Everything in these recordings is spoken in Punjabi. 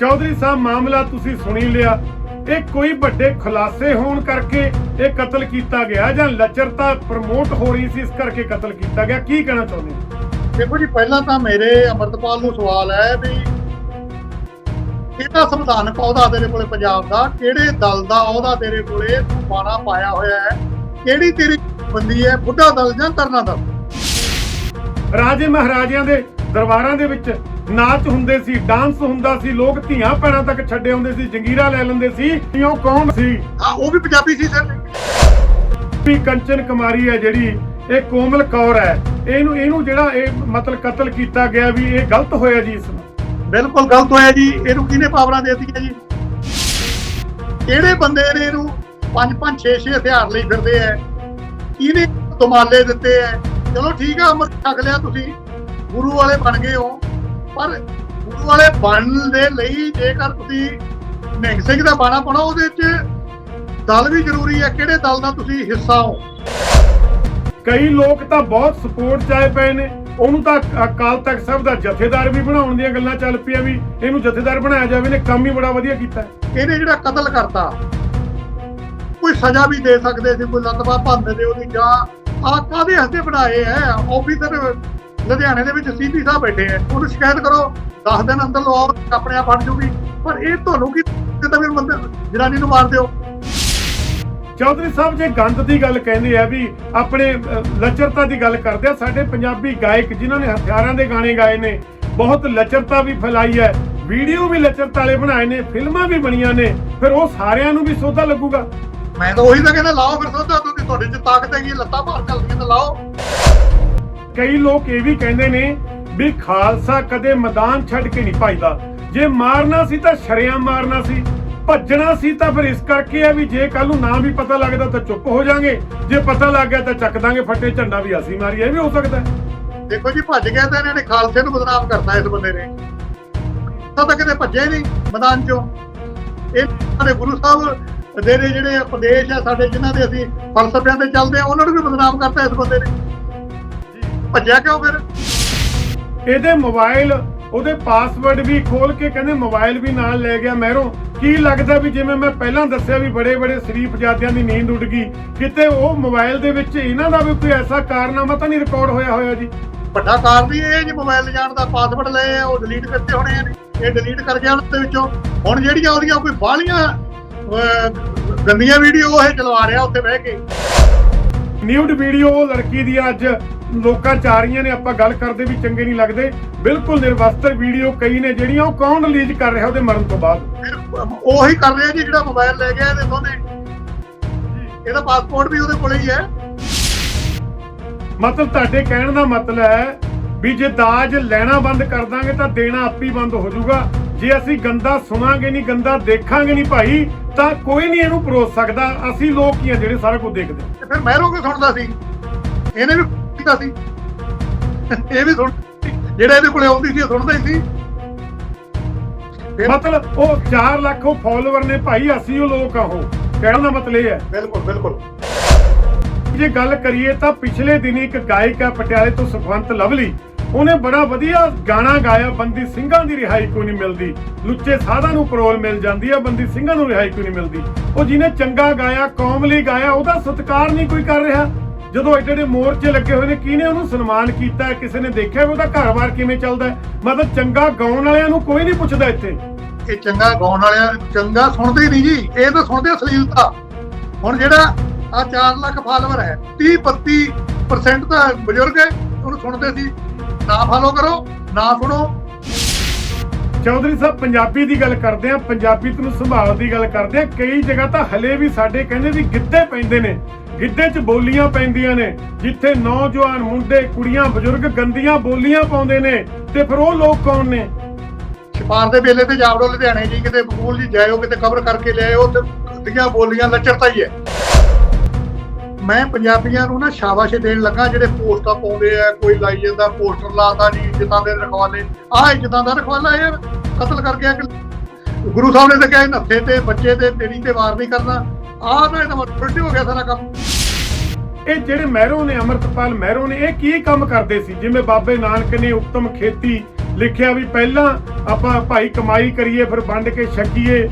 ਚੌਧਰੀ ਸਾਹਿਬ ਮਾਮਲਾ ਤੁਸੀਂ ਸੁਣੀ ਲਿਆ। ਇਹ ਕੋਈ ਵੱਡੇ ਖੁਲਾਸੇ ਹੋਣ ਕਰਕੇ ਇਹ ਕਤਲ ਕੀਤਾ ਗਿਆ ਜਾਂ ਲੱਚਰਤਾ ਪ੍ਰਮੋਟ ਹੋ ਰਹੀ ਸੀ ਇਸ ਕਰਕੇ ਕਤਲ ਕੀਤਾ ਗਿਆ। ਕੀ ਕਹਿਣਾ ਚਾਹੁੰਦੇ ਹੋ? ਦੇਖੋ ਜੀ ਪਹਿਲਾਂ ਤਾਂ ਮੇਰੇ ਅਮਰਤਪਾਲ ਨੂੰ ਸਵਾਲ ਹੈ ਵੀ ਕਿਹੜਾ ਸੰਵਿਧਾਨਕ ਅਹੁਦਾ ਤੇਰੇ ਕੋਲੇ ਪੰਜਾਬ ਦਾ? ਕਿਹੜੇ ਦਲ ਦਾ ਅਹੁਦਾ ਤੇਰੇ ਕੋਲੇ ਤੂੰ ਬਾਣਾ ਪਾਇਆ ਹੋਇਆ ਹੈ? ਕਿਹੜੀ ਤੇਰੀ ਬੰਦੀ ਹੈ ਬੁੱਢਾ ਦਲ ਜਾਂ ਤਰਨਾ ਦਲ? ਰਾਜੇ ਮਹਾਰਾਜਿਆਂ ਦੇ ਦਰਬਾਰਾਂ ਦੇ ਵਿੱਚ ਨਾਚ ਹੁੰਦੇ ਸੀ ਡਾਂਸ ਹੁੰਦਾ ਸੀ ਲੋਕ ਧੀਆਂ ਭੈਣਾਂ ਤੱਕ ਛੱਡੇ ਹੁੰਦੇ ਸੀ ਜੰਗੀਰਾ ਲੈ ਲੈਂਦੇ ਸੀ ਕਿਉਂ ਕੌਣ ਸੀ? ਹਾਂ ਉਹ ਵੀ ਪੰਜਾਬੀ ਸੀ ਸਰ। ਵੀ ਕੰਚਨ ਕੁਮਾਰੀ ਹੈ ਜਿਹੜੀ ਇਹ ਕੋਮਲ ਕੌਰ ਹੈ। ਇਹਨੂੰ ਇਹਨੂੰ ਜਿਹੜਾ ਇਹ ਮਤਲਬ ਕਤਲ ਕੀਤਾ ਗਿਆ ਵੀ ਇਹ ਗਲਤ ਹੋਇਆ ਜੀ ਇਸ ਨੂੰ। ਬਿਲਕੁਲ ਗਲਤ ਹੋਇਆ ਜੀ। ਇਹਨੂੰ ਕਿਹਨੇ ਪਾਵਰਾਂ ਦੇ ਦਿੱਤੀਆਂ ਜੀ? ਕਿਹੜੇ ਬੰਦੇ ਨੇ ਇਹਨੂੰ 5 5 6 6 ਹਥਿਆਰ ਲਈ ਫਿਰਦੇ ਐ? ਕਿਹਨੇ ਤਮਾਲੇ ਦਿੱਤੇ ਐ? ਚਲੋ ਠੀਕ ਆ ਅਮਰ ਛਕ ਲਿਆ ਤੁਸੀਂ। ਗੁਰੂ ਵਾਲੇ ਬਣ ਗਏ ਹੋ। ਪਰ ਗੁਰੂ ਵਾਲੇ ਬਣਨ ਦੇ ਲਈ ਜੇਕਰ ਤੁਸੀਂ ਨਿਹੰਗ ਸਿੰਘ ਦਾ ਬਾਣਾ ਪਾਉਣਾ ਉਹਦੇ ਵਿੱਚ ਦਲ ਵੀ ਜ਼ਰੂਰੀ ਹੈ ਕਿਹੜੇ ਦਲ ਦਾ ਤੁਸੀਂ ਹਿੱਸਾ ਹੋ? ਕਈ ਲੋਕ ਤਾਂ ਬਹੁਤ ਸਪੋਰਟ ਚਾਏ ਪਏ ਨੇ। ਉਹਨੂੰ ਤਾਂ ਅਕਾਲ ਤਖਤ ਸਾਹਿਬ ਦਾ ਜਥੇਦਾਰ ਵੀ ਬਣਾਉਣ ਦੀਆਂ ਗੱਲਾਂ ਚੱਲ ਪਈਆਂ ਵੀ ਇਹਨੂੰ ਜਥੇਦਾਰ ਬਣਾਇਆ ਜਾਵੇ ਨੇ ਕੰਮ ਹੀ ਬੜਾ ਵਧੀਆ ਕੀਤਾ। ਇਹਨੇ ਜਿਹੜਾ ਕਤਲ ਕਰਤਾ ਕੋਈ ਸਜ਼ਾ ਵੀ ਦੇ ਸਕਦੇ ਸੀ ਕੋਈ ਲਤਵਾ ਭੰਨ ਦੇ ਉਹਦੀ ਜਾਂ ਆ ਕਾਦੇ ਹੱਥੇ ਬਣਾਏ ਐ? ਆਫੀਸਰ ਲੁਧਿਆਣੇ ਦੇ ਵਿੱਚ ਸੀਪੀ ਸਾਹਿਬ ਬੈਠੇ ਐ ਉਹਨੂੰ ਸ਼ਿਕਾਇਤ ਕਰੋ 10 ਦਿਨ ਅੰਦਰ ਲਵਾਓ ਆਪਣੇ ਆਪ ਹਟ ਜੂਗੀ। ਪਰ ਇਹ ਤੁਹਾਨੂੰ ਕੀ ਕਿਤੇ ਵੀ ਬੰਦੇ ਜਨਾਨੀ ਨੂੰ ਮਾਰ ਦਿਓ? ਚੌਧਰੀ ਸਾਹਿਬ ਜੇ ਗੰਦ ਦੀ ਗੱਲ ਕਹਿੰਦੇ ਆ ਵੀ ਆਪਣੇ ਲੱਚਰਤਾ ਦੀ ਗੱਲ ਕਰਦੇ ਆ ਸਾਡੇ ਪੰਜਾਬੀ ਗਾਇਕ ਜਿਨ੍ਹਾਂ ਨੇ ਹਥਿਆਰਾਂ ਦੇ ਗਾਣੇ ਗਾਏ ਨੇ ਬਹੁਤ ਲੱਚਰਤਾ ਵੀ ਫੈਲਾਈ ਹੈ ਵੀਡੀਓ ਵੀ ਲੱਚਰਤਾ ਵਾਲੇ ਬਣਾਏ ਨੇ ਫਿਲਮਾਂ ਵੀ ਬਣੀਆਂ ਨੇ ਫਿਰ ਉਹ ਸਾਰਿਆਂ ਨੂੰ ਵੀ ਸੋਧਾ ਲੱਗੂਗਾ? ਮੈਂ ਤਾਂ ਉਹੀ ਤਾਂ ਕਹਿੰਦਾ ਲਾਓ ਫਿਰ ਸੋਧਾ ਤੁਸੀਂ ਤੁਹਾਡੇ ਚ ਤਾਕਤ ਹੈਗੀ ਲੱਤਾਂ ਭਾਰ ਚੱਲਦੀਆਂ ਤਾਂ ਲਾਓ। ਕਈ ਲੋਕ ਇਹ ਵੀ ਕਹਿੰਦੇ ਨੇ ਵੀ ਖਾਲਸਾ ਕਦੇ ਮੈਦਾਨ ਛੱਡ ਕੇ ਨਹੀਂ ਭੱਜਦਾ। ਜੇ ਮਾਰਨਾ ਸੀ ਤਾਂ ਸ਼ਰਿਆਂ ਮਾਰਨਾ ਸੀ, ਭੱਜਣਾ ਸੀ ਤਾਂ ਫਿਰ ਇਸ ਕਰਕੇ ਆ ਵੀ ਜੇ ਕੱਲ ਨੂੰ ਨਾ ਵੀ ਪਤਾ ਲੱਗਦਾ ਤਾਂ ਚੁੱਪ ਹੋ ਜਾਾਂਗੇ। ਜੇ ਪਤਾ ਲੱਗ ਗਿਆ ਤਾਂ ਚੱਕ ਦਾਂਗੇ ਫੱਟੇ, ਝੰਡਾ ਵੀ ਅਸੀਂ ਮਾਰੀ ਇਹ ਵੀ ਹੋ ਸਕਦਾ। ਦੇਖੋ ਜੀ, ਭੱਜ ਗਿਆ ਤਾਂ ਇਹਨਾਂ ਨੇ ਖਾਲਸੇ ਨੂੰ ਬਦਨਾਮ ਕਰਤਾ ਇਸ ਬੰਦੇ ਨੇ। ਤਾਂ ਤਾਂ ਕਿਤੇ ਭੱਜਿਆ ਹੀ ਨਹੀਂ ਮੈਦਾਨ ਚੋਂ। ਇਹ ਸਾਡੇ ਗੁਰੂ ਸਾਹਿਬ ਦੇ ਜਿਹੜੇ ਉਪਦੇਸ਼ ਆ, ਸਾਡੇ ਜਿਨ੍ਹਾਂ ਦੇ ਅਸੀਂ ਫਲਸਫਿਆਂ ਤੇ ਚੱਲਦੇ ਆ, ਉਹਨਾਂ ਨੂੰ ਵੀ ਬਦਨਾਮ ਕਰਤਾ ਇਸ ਬੰਦੇ ਨੇ। ਭੱਜਿਆ ਕਿਉਂ ਫਿਰ? ਇਹਦੇ ਮੋਬਾਈਲ ਉਹਦੇ ਪਾਸਵਰਡ ਵੀ ਖੋਲ ਕੇ ਕਹਿੰਦੇ ਮੋਬਾਈਲ ਵੀ ਨਾਲ ਲੈ ਗਿਆ ਮਹਿਰੋਂ। ਕੀ ਲੱਗਦਾ ਵੀ ਜਿਵੇਂ ਮੈਂ ਪਹਿਲਾਂ ਦੱਸਿਆ ਵੀ ਬੜੇ ਬੜੇ ਸ਼ਰੀਫ ਜਾਦਿਆਂ ਦੀ ਨੀਂਦ ਉੱਡ ਗਈ ਕਿਤੇ ਉਹ ਮੋਬਾਈਲ ਦੇ ਵਿੱਚ ਇਹਨਾਂ ਦਾ ਵੀ ਕੋਈ ਐਸਾ ਕਾਰਨਾਮਾ ਤਾਂ ਨਹੀਂ ਰਿਕਾਰਡ ਹੋਇਆ ਹੋਇਆ ਜੀ? ਵੱਡਾ ਕਾਰਨ ਵੀ ਇਹ ਜੀ ਮੋਬਾਈਲ ਲਿਜਾਣ ਦਾ ਪਾਸਵਰਡ ਲਏ ਆ ਉਹ ਡਿਲੀਟ ਕੀਤੇ ਹੋਣੇ ਆ ਇਹ ਡਿਲੀਟ ਕਰ ਜਾਣ ਦੇ ਵਿੱਚੋਂ। ਹੁਣ ਜਿਹੜੀਆਂ ਉਹਦੀਆਂ ਕੋਈ ਬਾਹਲੀਆਂ ਗੰਦੀਆਂ ਵੀਡੀਓ ਉਹ ਇਹ ਚਲਵਾ ਰਿਹਾ ਉੱਥੇ ਬਹਿ ਕੇ। ਨਿਊਡ ਵੀਡੀਓ ਲੜਕੀ ਦੀ ਅੱਜ ਲੋਕਾਂ ਚ ਆ ਰਹੀਆਂ ਨੇ ਆਪਾਂ ਗੱਲ ਕਰਦੇ ਵੀ ਚੰਗੇ ਨਹੀਂ ਲੱਗਦੇ। ਬਿਲਕੁਲ ਨਿਰਵਸਤਰ ਵੀਡੀਓ ਕਈ ਨੇ ਜਿਹੜੀਆਂ ਉਹ ਕੌਣ ਰਿਲੀਜ਼ ਕਰ ਰਿਹਾ ਉਹਦੇ ਮਰਨ ਤੋਂ ਬਾਅਦ? ਉਹੀ ਕਰ ਰਿਹਾ ਜੀ ਜਿਹੜਾ ਮੋਬਾਈਲ ਲੈ ਗਿਆ ਇਹਦੇ ਦੋਨੇ ਇਹਦਾ ਪਾਸਪੋਰਟ ਵੀ ਉਹਦੇ ਕੋਲੇ ਹੀ ਹੈ। ਮਤਲਬ ਤੁਹਾਡੇ ਕਹਿਣ ਦਾ ਮਤਲਬ ਹੈ ਵੀ ਜੇ ਦਾਜ ਲੈਣਾ ਬੰਦ ਕਰ ਦਾਂਗੇ ਤਾਂ ਦੇਣਾ ਆਪੀ ਬੰਦ ਹੋ ਜਾਊਗਾ। ਜੇ ਅਸੀਂ ਗੰਦਾ ਸੁਣਾਂਗੇ ਨਹੀਂ ਗੰਦਾ ਦੇਖਾਂਗੇ ਨਹੀਂ ਭਾਈ ਤਾਂ ਕੋਈ ਨਹੀਂ ਇਹਨੂੰ ਪਰੋਸ ਸਕਦਾ। ਅਸੀਂ ਲੋਕ ਹੀ ਆ ਜਿਹੜੇ ਸਾਰਾ ਕੁਝ ਦੇਖਦੇ ਹਾਂ। ਤੇ ਫਿਰ ਮਹਿਰੋਂ ਕਿਉਂ ਸੁਣਦਾ ਸੀ। ਇਹਨੇ ਵੀ ਕੀਤਾ ਸੀ। ਇਹ ਵੀ ਸੁਣ ਜਿਹੜਾ ਇਹਦੇ ਕੋਲੇ ਆਉਂਦੀ ਸੀ ਉਹ ਸੁਣਦਾ ਹੀ ਸੀ। ਮਤਲਬ ਉਹ 4 ਲੱਖ ਉਹ ਫਾਲੋਅਰ ਨੇ ਭਾਈ ਅਸੀਂ ਉਹ ਲੋਕ ਆ ਉਹ। ਕਹਿਣ ਦਾ ਮਤਲਬ ਇਹ ਹੈ। ਬਿਲਕੁਲ ਬਿਲਕੁਲ। ਜੇ ਗੱਲ ਕਰੀਏ ਤਾਂ ਪਿਛਲੇ ਦਿਨੀ ਇੱਕ ਗਾਇਕ ਹੈ ਪਟਿਆਲੇ ਤੋਂ ਸੁਖਵੰਤ ਲਵਲੀ ਉਹਨੇ ਬੜਾ ਵਧੀਆ ਗਾਣਾ ਗਾਇਆ ਬੰਦੀ ਸਿੰਘਾਂ ਦੀ ਰਿਹਾਈ ਕੋਈ ਨਹੀਂ ਮਿਲਦੀ। ਲੁੱਚੇ ਸਾਧਾਂ ਨੂੰ ਪਰੋਲ ਮਿਲ ਜਾਂਦੀ ਹੈ ਬੰਦੀ ਸਿੰਘਾਂ ਨੂੰ ਰਿਹਾਈ ਕੋਈ ਨਹੀਂ ਮਿਲਦੀ। ਉਹ ਜਿਹਨੇ ਚੰਗਾ ਗਾਇਆ ਕੌਮ ਲਈ ਗਾਇਆ ਉਹਦਾ ਸਤਿਕਾਰ ਨਹੀਂ ਕੋਈ ਕਰ ਰਿਹਾ। ਜਦੋਂ ਏਡੇ ਏਡੇ ਮੋਰਚੇ ਲੱਗੇ ਹੋਏ ਨੇ ਕਿਹਨੇ ਉਹਨੂੰ ਸਨਮਾਨ ਕੀਤਾ? ਕਿਸੇ ਨੇ ਦੇਖਿਆ ਵੀ ਉਹਦਾ ਘਰ-ਬਾਰ ਕਿਵੇਂ ਚੱਲਦਾ? ਮਤਲਬ ਚੰਗਾ ਗਾਉਣ ਵਾਲਿਆਂ ਨੂੰ ਕੋਈ ਨਹੀਂ ਪੁੱਛਦਾ ਇੱਥੇ। ਇਹ ਚੰਗਾ ਗਾਉਣ ਵਾਲਿਆਂ ਚੰਗਾ ਸੁਣਦੇ ਹੀ ਨਹੀਂ ਜੀ। ਇਹ ਤਾਂ ਸੁਣਦੇ ਅਸ਼ਲੀਲਤਾ। ਹੁਣ ਜਿਹੜਾ ਆ 4 ਲੱਖ ਫਾਲੋਅਰ ਹੈ 30 32% ਤਾਂ ਬਜ਼ੁਰਗ ਹੈ ਉਹਨੂੰ ਸੁਣਦੇ ਸੀ। ਨਾ ਫਾਲੋ ਕਰੋ ਨਾ ਸੁਣੋ। ਚੌਧਰੀ ਸਾਹਿਬ ਪੰਜਾਬੀ ਦੀ ਗੱਲ ਕਰਦੇ ਆ ਪੰਜਾਬੀ ਨੂੰ ਸੰਭਾਲ ਦੀ ਗੱਲ ਕਰਦੇ ਆ ਕਈ ਜਗ੍ਹਾ ਤਾਂ ਹਲੇ ਵੀ ਸਾਡੇ ਕਹਿੰਦੇ ਵੀ ਗਿੱਧੇ ਪੈਂਦੇ ਨੇ। ਗਿੱਧੇ 'ਚ ਬੋਲੀਆਂ ਪੈਂਦੀਆਂ ਨੇ, ਜਿੱਥੇ ਨੌਜਵਾਨ ਮੁੰਡੇ, ਕੁੜੀਆਂ, ਬਜ਼ੁਰਗ ਗੰਦੀਆਂ ਬੋਲੀਆਂ ਪਾਉਂਦੇ ਨੇ, ਤੇ ਫਿਰ ਉਹ ਲੋਕ ਕੌਣ ਨੇ? ਛਪਾਰ ਦੇ ਵੇਲੇ ਤੇ ਜਾਵੜੋ ਲੁਧਿਆਣੇ ਜੀ, ਕਿਤੇ ਬਕੂਲ ਜੀ ਜਾਇਓ, ਕਿਤੇ ਕਵਰ ਕਰਕੇ ਲਿਆਇਓ ਤੇ ਦੀਆਂ ਬੋਲੀਆਂ ਲੱਚਰਤਾ ਹੀ ਹੈ। ਮੈਂ ਪੰਜਾਬੀਆਂ ਨੂੰ ਨਾ ਸ਼ਾਬਾਸ਼ ਦੇਣ ਲੱਗਾ, ਜਿਹੜੇ ਪੋਸਟਾਂ ਪਾਉਂਦੇ ਆ, ਕੋਈ ਲਾਈ ਜਾਂਦਾ, ਪੋਸਟਰ ਲਾਤਾ ਜੀ ਇੱਜ਼ਤਾਂ ਦੇ ਰਖਵਾਲੇ। ਆਹ ਇੱਜ਼ਤਾਂ ਦਾ ਰਖਵਾਲਾ ਯਾਰ, ਕਤਲ ਕਰਕੇ ਗੁਰੂ ਸਾਹਿਬ ਨੇ ਤਾਂ ਕਿਹਾ ਨੱਥੇ ਤੇ, ਬੱਚੇ ਤੇ, ਤੇਰੀ ਤੇ ਵਾਰ ਨਹੀਂ ਕਰਨਾ। ਆਹ ਤਾਂ ਇਹਦਾ ਉਲਟੀ ਹੋ ਗਿਆ ਸਾਰਾ ਕੰਮ। ਇਹ ਜਿਹੜੇ ਮਹਿਰੋਂ ਨੇ ਅਮਰਤਪਾਲ ਮਹਿਰੋਂ ਨੇ ਇਹ ਕੀ ਕੰਮ ਕਰਦੇ ਸੀ? ਜਿਵੇਂ ਬਾਬੇ ਨਾਨਕ ਨੇ ਉੱਤਮ ਖੇਤੀ ਲਿਖਿਆ ਵੀ ਪਹਿਲਾਂ ਆਪਾਂ ਭਾਈ ਕਮਾਈ ਕਰੀਏ ਫਿਰ ਵੰਡ ਕੇ ਛਕੀਏ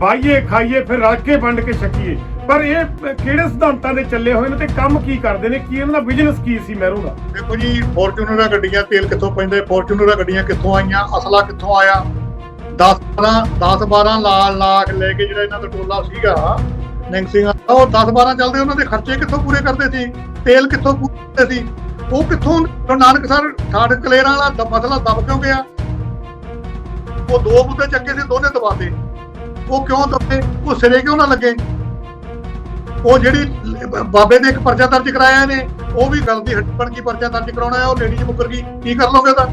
ਬਾਈਏ ਖਾਈਏ ਫਿਰ ਰਲ ਕੇ ਵੰਡ ਕੇ ਛਕੀਏ। ਪਰ ਇਹ ਕਿਹੜੇ ਸਿਧਾਂਤਾਂ ਦੇ ਚੱਲੇ ਹੋਏ ਨੇ ਤੇ ਕੰਮ ਕੀ ਕਰਦੇ ਨੇ? ਕੀ ਇਹਨਾਂ ਦਾ ਬਿਜ਼ਨਸ ਕੀ ਸੀ ਮਹਿਰੋਂ ਦਾ? ਦੇਖੋ ਜੀ ਫੋਰਚੂਨਰਾਂ ਗੱਡੀਆਂ ਤੇਲ ਕਿੱਥੋਂ ਪੈਂਦੇ ਫੋਰਚੂਨਰਾਂ ਗੱਡੀਆਂ ਕਿੱਥੋਂ ਆਈਆਂ ਅਸਲਾ ਕਿੱਥੋਂ ਆਇਆ? 10 12 10 12 ਲਾਲ ਲਾਖ ਲੈ ਕੇ ਜਿਹੜਾ ਇਹਨਾਂ ਦਾ ਟੋਲਾ ਸੀਗਾ ਨਿੰਗ ਸਿੰਘ ਉਹ 10 12 ਚੱਲਦੇ ਉਹਨਾਂ ਦੇ ਖਰਚੇ ਕਿੱਥੋਂ ਪੂਰੇ ਕਰਦੇ ਸੀ? ਤੇਲ ਕਿੱਥੋਂ ਪੂਰੇ ਸੀ? ਉਹ ਕਿੱਥੋਂ ਗੁਰੂ ਨਾਨਕ ਸਰ ਠਾੜ ਕਲੇਰਾਂ ਵਾਲਾ ਮਸਲਾ ਦਬ ਕਿਉਂ ਗਿਆ? ਉਹ ਦੋ ਮੁੱਦੇ ਚੱਕੇ ਸੀ, ਦੋਨੇ ਦਬਾਤੇ ਉਹ ਕਿਉਂ ਦਬੇ? ਉਹ ਸਿਰੇ ਕਿਉਂ ਨਾ ਲੱਗੇ? ਉਹ ਜਿਹੜੀ ਬਾਬੇ ਨੇ ਇੱਕ ਪਰਚਾ ਦਰਜ ਕਰਾਇਆ ਨੇ ਉਹ ਵੀ ਗੱਲ ਦੀ ਹੱਟ ਬਣ ਕੇ ਪਰਚਾ ਦਰਜ ਕਰਾਉਣਾ ਹੈ, ਉਹ ਲੇਡੀ ਚ ਮੁੱਕਰ ਗਈ। ਕੀ ਕਰ ਲੋਗੇ ਤਾਂ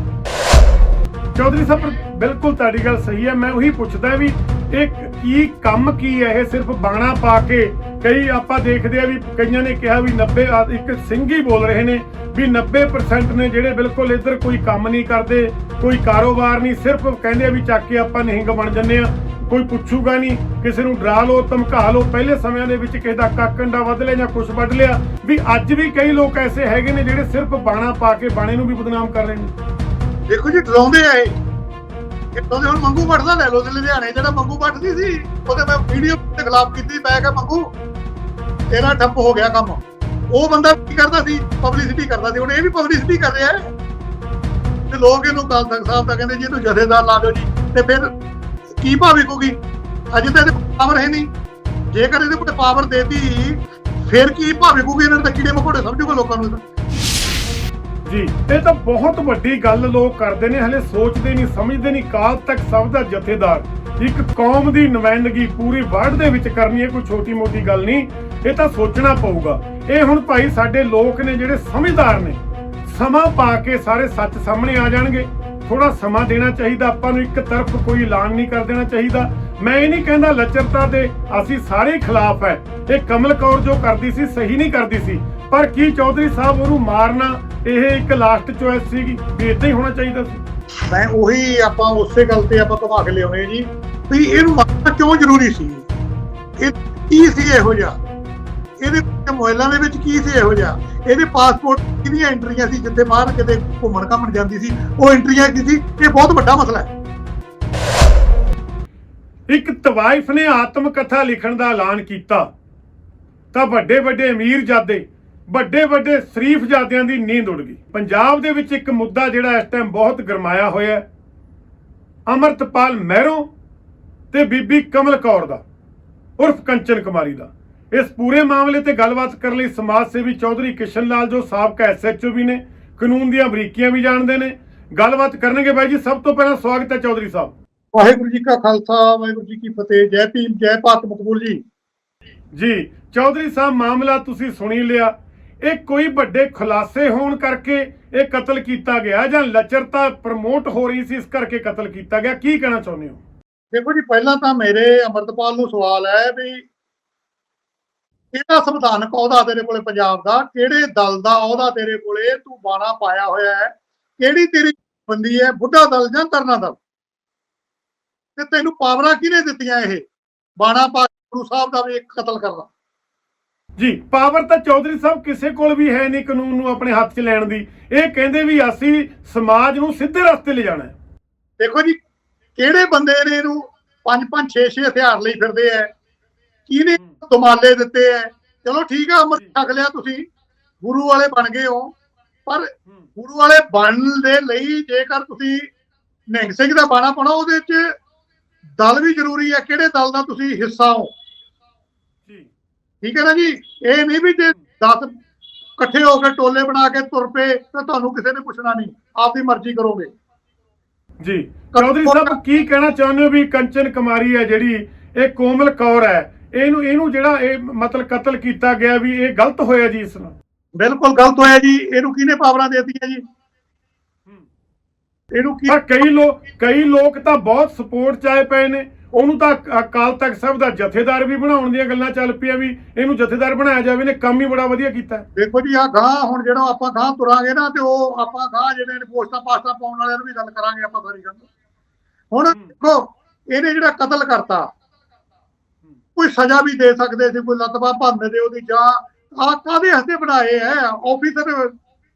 ਚੌਧਰੀ ਸਾਹਿਬ ਬਿਲਕੁਲ ਤੁਹਾਡੀ ਗੱਲ ਸਹੀ ਹੈ। ਮੈਂ ਉਹੀ ਪੁੱਛਦਾ ਵੀ ਇਹ ਕੀ ਕੰਮ ਕੀ ਹੈ ਇਹ? ਸਿਰਫ ਬਾਣਾ ਪਾ ਕੇ ਕਈ ਆਪਾਂ ਦੇਖਦੇ ਆ ਵੀ ਕਈਆਂ ਨੇ ਕਿਹਾ ਵੀ 90 ਇੱਕ ਸਿੰਘ ਹੀ ਬੋਲ ਰਹੇ ਨੇ ਵੀ 90% ਨੇ ਜਿਹੜੇ ਬਿਲਕੁਲ ਇੱਧਰ ਕੋਈ ਕੰਮ ਨਹੀਂ ਕਰਦੇ, ਕੋਈ ਕਾਰੋਬਾਰ ਨਹੀਂ, ਸਿਰਫ ਕਹਿੰਦੇ ਆ ਵੀ ਚੱਕ ਕੇ ਆਪਾਂ ਨਿਹੰਗ ਬਣ ਜੰਨੇ ਆ। ਕੋਈ ਪੁੱਛੂਗਾ ਨਹੀਂ, ਕਿਸੇ ਨੂੰ ਡਰਾ ਲਓ, ਧਮਕਾ ਲਓ, ਪਹਿਲੇ ਸਮਿਆਂ ਦੇ ਵਿੱਚ ਕਿਸੇ ਦਾ ਕਾਕੰਡਾ ਵੱਧ ਲਿਆ ਜਾਂ ਕੁਛ ਵੱਢ ਲਿਆ। ਵੀ ਅੱਜ ਵੀ ਕਈ ਲੋਕ ਐਸੇ ਹੈਗੇ ਨੇ ਜਿਹੜੇ ਸਿਰਫ ਬਾਣਾ ਪਾ ਕੇ ਬਾਣੇ ਨੂੰ ਵੀ ਬਦਨਾਮ ਕਰ ਰਹੇ ਨੇ। ਦੇਖੋ ਜੀ, ਡਰਾਉਂਦੇ ਆ ਇਹ। ਕਿਤੋਂ ਦੇ? ਹੁਣ ਮੰਗੂ ਵੱਟਦਾ ਲੈ ਲਓ ਲੁਧਿਆਣੇ ਜਿਹੜਾ ਮੰਗੂ ਵੱਟਦੀ ਸੀ, ਉਹਦੇ ਮੈਂ ਵੀਡੀਓ ਦੇ ਖਿਲਾਫ ਕੀਤੀ, ਮੈਂ ਕਿਹਾ ਮੰਗੂ, ਤੇਰਾ ਠੱਪ ਹੋ ਗਿਆ ਕੰਮ। ਉਹ ਬੰਦਾ ਕੀ ਕਰਦਾ ਸੀ? ਪਬਲਿਸਿਟੀ ਕਰਦਾ ਸੀ। ਹੁਣ ਇਹ ਵੀ ਪਬਲਿਸਿਟੀ ਕਰ ਰਿਹਾ ਹੈ। ਤੇ ਲੋਕ ਇਹਨੂੰ ਕਾਲ ਤਖਤ ਸਾਹਿਬ ਦਾ ਕਹਿੰਦੇ ਜੀ, ਇਹਨੂੰ ਜਥੇਦਾਰ ਲਾ ਦਿਓ ਜੀ। ਤੇ ਫਿਰ ਕੀ ਭਾਵਿਕੂਗੀ? ਅਜੇ ਤਾਂ ਇਹਦੇ ਪਾਵਰ ਹੈ ਨਹੀਂ। ਜੇਕਰ ਇਹਦੇ ਕੋਲ ਪਾਵਰ ਦੇਤੀ, ਫਿਰ ਕੀ ਭਾਵਿਕੂਗੀ? ਇਹਨਾਂ ਦੇ ਕੀੜੇ ਮਕੌੜੇ ਸਮਝੂਗਾ ਲੋਕਾਂ ਨੂੰ ਤਾਂ। ਜੀ, ਇਹ ਤਾਂ ਬਹੁਤ ਵੱਡੀ ਗੱਲ ਲੋਕ ਕਰਦੇ ਨੇ, ਹਲੇ ਸੋਚਦੇ ਨਹੀਂ, ਸਮਝਦੇ ਨਹੀਂ, ਕਾਲ ਤੱਕ ਸਭ ਦਾ ਜਥੇਦਾਰ। ਇੱਕ ਕੌਮ ਦੀ ਨੁਮਾਇੰਦਗੀ ਪੂਰੀ ਵਰਲਡ ਦੇ ਵਿੱਚ ਕਰਨੀ ਹੈ, ਕੋਈ ਛੋਟੀ ਮੋਟੀ ਗੱਲ ਨਹੀਂ, ਇਹ ਤਾਂ ਸੋਚਣਾ ਪਊਗਾ। ਇਹ ਹੁਣ ਭਾਈ ਸਾਡੇ ਲੋਕ ਨੇ ਜਿਹੜੇ ਸਮਝਦਾਰ ਨੇ, ਸਮਾਂ ਪਾ ਕੇ ਸਾਰੇ ਸੱਚ ਸਾਹਮਣੇ ਆ ਜਾਣਗੇ। ਥੋੜਾ ਸਮਾਂ ਦੇਣਾ ਚਾਹੀਦਾ, ਆਪਾਂ ਨੂੰ ਇੱਕ ਤਰਫ ਕੋਈ ਐਲਾਨ ਨਹੀਂ ਕਰ ਦੇਣਾ ਚਾਹੀਦਾ। ਮੈਂ ਇਹ ਨਹੀਂ ਕਹਿੰਦਾ ਲੱਚਰਤਾ ਦੇ ਅਸੀਂ ਸਾਰੇ ਖਿਲਾਫ ਹੈ। ਇਹ ਕਮਲ ਕੌਰ ਜੋ ਕਰਦੀ ਸੀ, ਸਹੀ ਨਹੀਂ ਕਰਦੀ ਸੀ। ਪਰ ਕੀ ਚੌਧਰੀ ਸਾਹਿਬ ਉਹਨੂੰ ਮਾਰਨਾ? ਇਹ ਇੱਕ ਲਾਸਟ ਚੋਇਸ ਸੀਗੀ ਵੀ ਇਦਾਂ ਹੀ ਹੋਣਾ ਚਾਹੀਦਾ ਸੀ। ਮੈਂ ਉਹੀ ਆਪਾਂ ਉਸੇ ਗੱਲ ਤੇ ਆਪਾਂ ਘੁਮਾ ਕੇ ਲਿਆਉਣੇ ਜੀ। ਵੀ ਇਹਨੂੰ ਮੰਨਣਾ ਕਿਉਂ ਜ਼ਰੂਰੀ ਸੀ? ਇਹ ਕੀ ਸੀ ਇਹੋ ਜਿਹਾ? ਇਹਦੇ ਮੋਬਾਈਲਾਂ ਦੇ ਵਿੱਚ ਕੀ ਸੀ ਇਹੋ ਜਿਹਾ? ਇਹਦੇ ਪਾਸਪੋਰਟ ਕਿਹਦੀਆਂ ਐਂਟਰੀਆਂ ਸੀ ਜਿੱਥੇ ਬਾਹਰ ਕਿਤੇ ਘੁੰਮਣ ਘਾਮਣ ਜਾਂਦੀ ਸੀ? ਉਹ ਐਂਟਰੀਆਂ ਕੀ ਸੀ। ਇਹ ਬਹੁਤ ਵੱਡਾ ਮਸਲਾ ਹੈ। ਇੱਕ ਤਵਾਇਫ ਨੇ ਆਤਮ ਕਥਾ ਲਿਖਣ ਦਾ ਐਲਾਨ ਕੀਤਾ। ਤਾਂ ਵੱਡੇ ਵੱਡੇ ਅਮੀਰ ਜਾਦੇ ਵੱਡੇ ਵੱਡੇ ਸ਼ਰੀਫ ਜਾਦਿਆਂ ਦੀ ਨੀਂਦ ਉੱਡ ਗਈ। ਪੰਜਾਬ ਦੇ ਵਿੱਚ ਇੱਕ ਮੁੱਦਾ ਜਿਹੜਾ ਇਸ ਟਾਈਮ ਬਹੁਤ ਗਰਮਾਇਆ ਹੋਇਆ ਹੈ। ਅਮਰਤਪਾਲ ਮਹਿਰੋਂ ਤੇ ਬੀਬੀ ਕਮਲ ਕੌਰ ਦਾ ਉਰਫ ਕੰਚਨ ਕੁਮਾਰੀ ਦਾ। ਇਸ ਪੂਰੇ ਮਾਮਲੇ ਤੇ ਗੱਲਬਾਤ ਕਰਨ ਲਈ ਸਮਾਜ ਸੇਵੀ ਚੌਧਰੀ ਕਿਸ਼ਨ ਲਾਲ ਜੋ ਸਾਬਕਾ ਐਸਐਚਓ ਵੀ ਨੇ ਕਾਨੂੰਨ ਦੀਆਂ ਬਰੀਕੀਆਂ ਵੀ ਜਾਣਦੇ ਨੇ। ਗੱਲਬਾਤ ਕਰਨਗੇ ਬਾਈ ਜੀ ਸਭ ਤੋਂ ਪਹਿਲਾਂ ਸਵਾਗਤ ਹੈ ਚੌਧਰੀ ਸਾਹਿਬ। ਵਾਹਿਗੁਰੂ ਜੀ ਕਾ ਖਾਲਸਾ ਵਾਹਿਗੁਰੂ ਜੀ ਕੀ ਫਤਿਹ। ਜੈ ਭੀਮ ਜੈ ਭਾਰਤ ਮਕਬੂਲ ਜੀ। ਜੀ ਚੌਧਰੀ ਸਾਹਿਬ ਮਾਮਲਾ ਤੁਸੀਂ ਸੁਣੀ ਲਿਆ। ਇਹ ਕੋਈ ਵੱਡੇ ਖੁਲਾਸੇ ਹੋਣ ਕਰਕੇ ਇਹ ਕਤਲ ਕੀਤਾ ਗਿਆ ਜਾਂ ਲਚਰਤਾ ਪ੍ਰਮੋਟ ਹੋ ਰਹੀ ਸੀ, ਇਸ ਕਰਕੇ ਕਤਲ ਕੀਤਾ ਗਿਆ। ਕੀ ਕਹਿਣਾ ਚਾਹੁੰਦੇ ਹੋ? ਦੇਖੋ ਜੀ, ਪਹਿਲਾਂ ਤਾਂ ਮੇਰੇ ਅਮਰਤਪਾਲ ਨੂੰ ਸਵਾਲ ਹੈ ਵੀ ਕਿਹੜਾ ਸੰਵਿਧਾਨਕ ਅਹੁਦਾ ਤੇਰੇ ਕੋਲੇ ਪੰਜਾਬ ਦਾ? ਕਿਹੜੇ ਦਲ ਦਾ ਅਹੁਦਾ ਤੇਰੇ ਕੋਲੇ? ਤੂੰ ਬਾਣਾ ਪਾਇਆ ਹੋਇਆ ਹੈ। ਕਿਹੜੀ ਤੇਰੀ ਬੰਦੀ ਹੈ? ਬੁੱਢਾ ਦਲ ਜਾਂ ਤਰਨਾ ਦਲ? ਤੇ ਤੈਨੂੰ ਪਾਵਰਾਂ ਕਿਹਨੇ ਦਿੱਤੀਆਂ ਇਹ? ਬਾਣਾ ਪਾ ਕੇ ਗੁਰੂ ਸਾਹਿਬ ਦਾ ਵੀ ਇੱਕ ਕਤਲ ਕਰਨਾ। ਜੀ ਪਾਵਰ ਤਾਂ ਚੌਧਰੀ ਸਾਹਿਬ ਕਿਸੇ ਕੋਲ ਵੀ ਹੈ ਨਹੀਂ ਕਾਨੂੰਨ ਨੂੰ ਆਪਣੇ ਹੱਥ 'ਚ ਲੈਣ ਦੀ। ਇਹ ਕਹਿੰਦੇ ਵੀ ਅਸੀਂ ਸਮਾਜ ਨੂੰ ਸਿੱਧੇ ਰਸਤੇ ਲੈ ਜਾਣਾ ਹੈ। ਦੇਖੋ ਜੀ ਕਿਹੜੇ ਬੰਦੇ ਨੇ ਇਹਨੂੰ ਪੰਜ ਪੰਜ 6 6 ਹਥਿਆਰ ਲਈ ਫਿਰਦੇ ਐ? ਕਿਹਨੇ ਦਮਾਲੇ ਦਿੱਤੇ ਐ? ਚਲੋ ਠੀਕ ਆ ਅਮਰ ਛਕ ਲਿਆ ਤੁਸੀਂ। ਗੁਰੂ ਵਾਲੇ ਬਣ ਗਏ ਹੋ। ਪਰ ਗੁਰੂ ਵਾਲੇ ਬਣਨ ਦੇ ਲਈ ਜੇਕਰ ਤੁਸੀਂ ਨਿਹੰਗ ਸਿੰਘ ਦਾ ਬਾਣਾ ਪਾਉਣਾ ਉਹਦੇ ਵਿੱਚ ਦਲ ਵੀ ਜ਼ਰੂਰੀ ਹੈ ਕਿਹੜੇ ਦਲ ਦਾ ਤੁਸੀਂ ਹਿੱਸਾ ਹੋ? ਠੀਕ ਹੈ ਨਾ ਜੀ? ਇਹ ਨਹੀਂ ਵੀ ਜੇ 10 ਇਕੱਠੇ ਹੋ ਕੇ ਟੋਲੇ ਬਣਾ ਕੇ ਤੁਰ ਪਏ ਤਾਂ ਤੁਹਾਨੂੰ ਕਿਸੇ ਨੇ ਪੁੱਛਣਾ ਨਹੀਂ। ਆਪਦੀ ਮਰਜ਼ੀ ਕਰੋਗੇ। ਜੀ। ਚੌਧਰੀ ਸਾਹਿਬ ਕੀ ਕਹਿਣਾ ਚਾਹੁੰਦੇ ਹੋ ਵੀ ਕੰਚਨ ਕੁਮਾਰੀ ਹੈ ਜਿਹੜੀ ਇਹ ਕੋਮਲ ਕੌਰ ਹੈ? ਇਹਨੂੰ ਇਹਨੂੰ ਜਿਹੜਾ ਇਹ ਮਤਲਬ ਕਤਲ ਕੀਤਾ ਗਿਆ ਵੀ ਇਹ ਗਲਤ ਹੋਇਆ ਜੀ ਇਸ ਨਾਲ? ਬਿਲਕੁਲ ਗਲਤ ਹੋਇਆ ਜੀ। ਇਹਨੂੰ ਕਿਹਨੇ ਪਾਵਰਾਂ ਦਿੱਤੀਆਂ ਜੀ? ਇਹਨੂੰ ਕੀ ਪਰ ਕਈ ਲੋਕ ਕਈ ਲੋਕ ਤਾਂ ਬਹੁਤ ਸਪੋਰਟ ਚ ਆਏ ਪਏ ਨੇ। ਉਹਨੂੰ ਤਾਂ ਅਕ- ਅਕਾਲ ਤਖਤ ਸਾਹਿਬ ਦਾ ਜਥੇਦਾਰ ਵੀ ਬਣਾਉਣ ਦੀਆਂ ਗੱਲਾਂ ਚੱਲ ਪਈਆਂ ਵੀ ਇਹਨੂੰ ਜਥੇਦਾਰ ਬਣਾਇਆ ਜਾਵੇ ਨੇ ਕੰਮ ਹੀ ਬੜਾ ਵਧੀਆ ਕੀਤਾ। ਦੇਖੋ ਜੀ ਆ ਗਾਂ ਹੁਣ ਜਿਹੜਾ ਆਪਾਂ ਗਾਂ ਤੁਰਾਂਗੇ ਨਾ ਤੇ ਉਹ ਆਪਾਂ ਗਾਂ ਜਿਹੜੇ ਨੇ ਪੋਸਟਾਂ ਪਾਸਟਾਂ ਪਾਉਣ ਵਾਲਿਆਂ ਨੂੰ ਵੀ ਗੱਲ ਕਰਾਂਗੇ ਆਪਾਂ ਸਾਰੀ ਗੱਲ। ਹੁਣ। ਦੇਖੋ ਇਹਨੇ ਜਿਹੜਾ ਕਤਲ ਕਰਤਾ ਕੋਈ ਸਜ਼ਾ ਵੀ ਦੇ ਸਕਦੇ ਸੀ ਕੋਈ ਲਤਬਾ ਭੰਨ ਦੇ ਉਹਦੀ ਜਾਂ ਆ ਕਾਦੇ ਹੱਥੇ ਬਣਾਏ ਐ? ਆਫੀਸਰ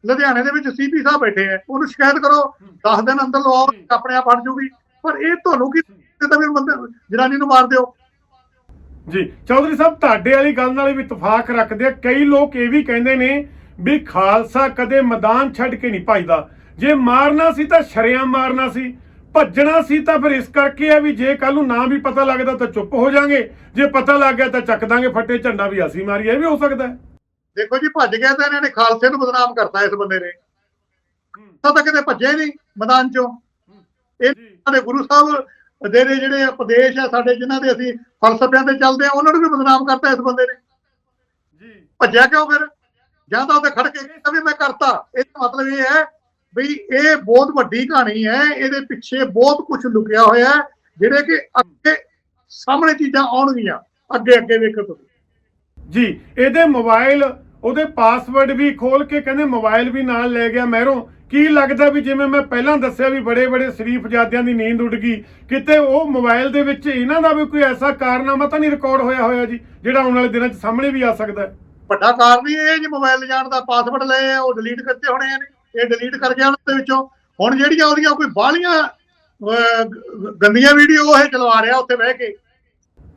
ਲੁਧਿਆਣੇ ਦੇ ਵਿੱਚ ਸੀਪੀ ਸਾਹਿਬ ਬੈਠੇ ਆ ਉਹਨੂੰ ਸ਼ਿਕਾਇਤ ਕਰੋ 10 ਦਿਨ ਅੰਦਰ ਲਵਾਓ ਆਪਣੇ ਆਪ ਹਟ ਜੂਗੀ। ਪਰ ਇਹ ਤੁਹਾਨੂੰ ਕੀ ਤਾਂ ਵੀ ਬੰਦੇ ਜਨਾਨੀ ਨੂੰ ਮਾਰ ਦਿਓ। ਜੀ ਚੌਧਰੀ ਸਾਹਿਬ ਤੁਹਾਡੇ ਵਾਲੀ ਗੱਲ ਨਾਲ ਵੀ ਇਤਫਾਕ ਰੱਖਦੇ ਆ। ਕਈ ਲੋਕ ਇਹ ਵੀ ਕਹਿੰਦੇ ਨੇ ਵੀ ਖਾਲਸਾ ਕਦੇ ਮੈਦਾਨ ਛੱਡ ਕੇ ਨਹੀਂ ਭੱਜਦਾ। ਜੇ ਮਾਰਨਾ ਸੀ ਤਾਂ ਸ਼ਰਿਆਂ ਮਾਰਨਾ ਸੀ ਭੱਜਣਾ ਸੀ ਤਾਂ ਫਿਰ ਇਸ ਕਰਕੇ ਆ ਵੀ ਜੇ ਕੱਲ ਨੂੰ ਨਾ ਵੀ ਪਤਾ ਲੱਗਦਾ ਤਾਂ ਚੁੱਪ ਹੋ ਜਾਾਂਗੇ। ਜੇ ਪਤਾ ਲੱਗ ਗਿਆ ਤਾਂ ਚੱਕ ਦਾਂਗੇ ਫੱਟੇ ਝੰਡਾ ਵੀ ਅਸੀਂ ਮਾਰੀ ਇਹ ਵੀ ਹੋ ਸਕਦਾ ਦੇਖੋ ਜੀ ਭੱਜ ਗਿਆ ਤਾਂ ਇਹਨਾਂ ਨੇ ਖਾਲਸੇ ਨੂੰ ਬਦਨਾਮ ਕਰਤਾ ਇਸ ਬੰਦੇ ਨੇ। ਤਾਂ ਤਾਂ ਕਿਤੇ ਭੱਜੇ ਨਹੀਂ ਮੈਦਾਨ ਚੋਂ। ਇਹ ਸਾਡੇ ਗੁਰੂ ਸਾਹਿਬ ਨੇ ਜਿਹੜੇ ਉਪਦੇਸ਼ ਆ ਸਾਡੇ ਜਿਨ੍ਹਾਂ ਦੇ ਅਸੀਂ ਫਲਸਫਿਆਂ ਤੇ ਚੱਲਦੇ ਆ ਉਹਨਾਂ ਨੂੰ ਵੀ ਬਦਨਾਮ ਕਰਤਾ ਇਸ ਬੰਦੇ ਨੇ। ਜੀ। ਭੱਜਿਆ ਕਿਉਂ ਫਿਰ? ਜਾਂ ਤਾਂ ਉਹਦੇ ਖੜ ਕੇ ਕਹਿੰਦਾ ਵੀ ਮੈਂ ਕਰਤਾ। ਇਹਦਾ ਮਤਲਬ ਇਹ ਹੈ ਵੀ ਇਹ ਬਹੁਤ ਵੱਡੀ ਕਹਾਣੀ ਹੈ ਇਹਦੇ ਪਿੱਛੇ ਬਹੁਤ ਕੁਝ ਲੁਕਿਆ ਹੋਇਆ ਹੈ ਜਿਹੜੇ ਕਿ ਅੱਗੇ ਸਾਹਮਣੇ ਚੀਜ਼ਾਂ ਆਉਣਗੀਆਂ ਅੱਗੇ ਅੱਗੇ ਵੇਖੋ ਤੁਸੀਂ ਜੀ ਇਹਦੇ ਮੋਬਾਈਲ ਉਹਦੇ ਪਾਸਵਰਡ ਵੀ ਖੋਲ ਕੇ ਕਹਿੰਦੇ ਮੋਬਾਈਲ ਵੀ ਨਾਲ ਲੈ ਗਿਆ ਮਹਿਰੋਂ। ਕੀ ਲੱਗਦਾ ਵੀ ਜਿਵੇਂ ਮੈਂ ਪਹਿਲਾਂ ਦੱਸਿਆ ਵੀ ਬੜੇ ਬੜੇ ਸ਼ਰੀਫ ਜਾਦਿਆਂ ਦੀ ਨੀਂਦ ਉੱਡ ਗਈ ਕਿਤੇ ਉਹ ਮੋਬਾਈਲ ਦੇ ਵਿੱਚ ਇਹਨਾਂ ਦਾ ਵੀ ਕੋਈ ਐਸਾ ਕਾਰਨਾਮਾ ਤਾਂ ਨਹੀਂ ਰਿਕਾਰਡ ਹੋਇਆ ਹੋਇਆ ਜੀ ਜਿਹੜਾ ਆਉਣ ਵਾਲੇ ਦਿਨਾਂ 'ਚ ਸਾਹਮਣੇ ਵੀ ਆ ਸਕਦਾ ਵੱਡਾ ਕਾਰਨ ਹੀ ਇਹ ਜੀ ਮੋਬਾਈਲ ਲਿਜਾਣ ਦਾ ਪਾਸਵਰਡ ਲਏ ਆ ਉਹ ਡਿਲੀਟ ਕਰਤੇ ਹੋਣੇ ਆ ਨੇ ਇਹ ਡਿਲੀਟ ਕਰ ਗਿਆ ਉਹਨਾਂ ਦੇ ਵਿੱਚੋਂ। ਹੁਣ ਜਿਹੜੀਆਂ ਉਹਦੀਆਂ ਕੋਈ ਬਾਹਲੀਆਂ ਗੰਦੀਆਂ ਵੀਡੀਓ ਇਹ ਚਲਵਾ ਰਿਹਾ ਉੱਥੇ ਬਹਿ ਕੇ।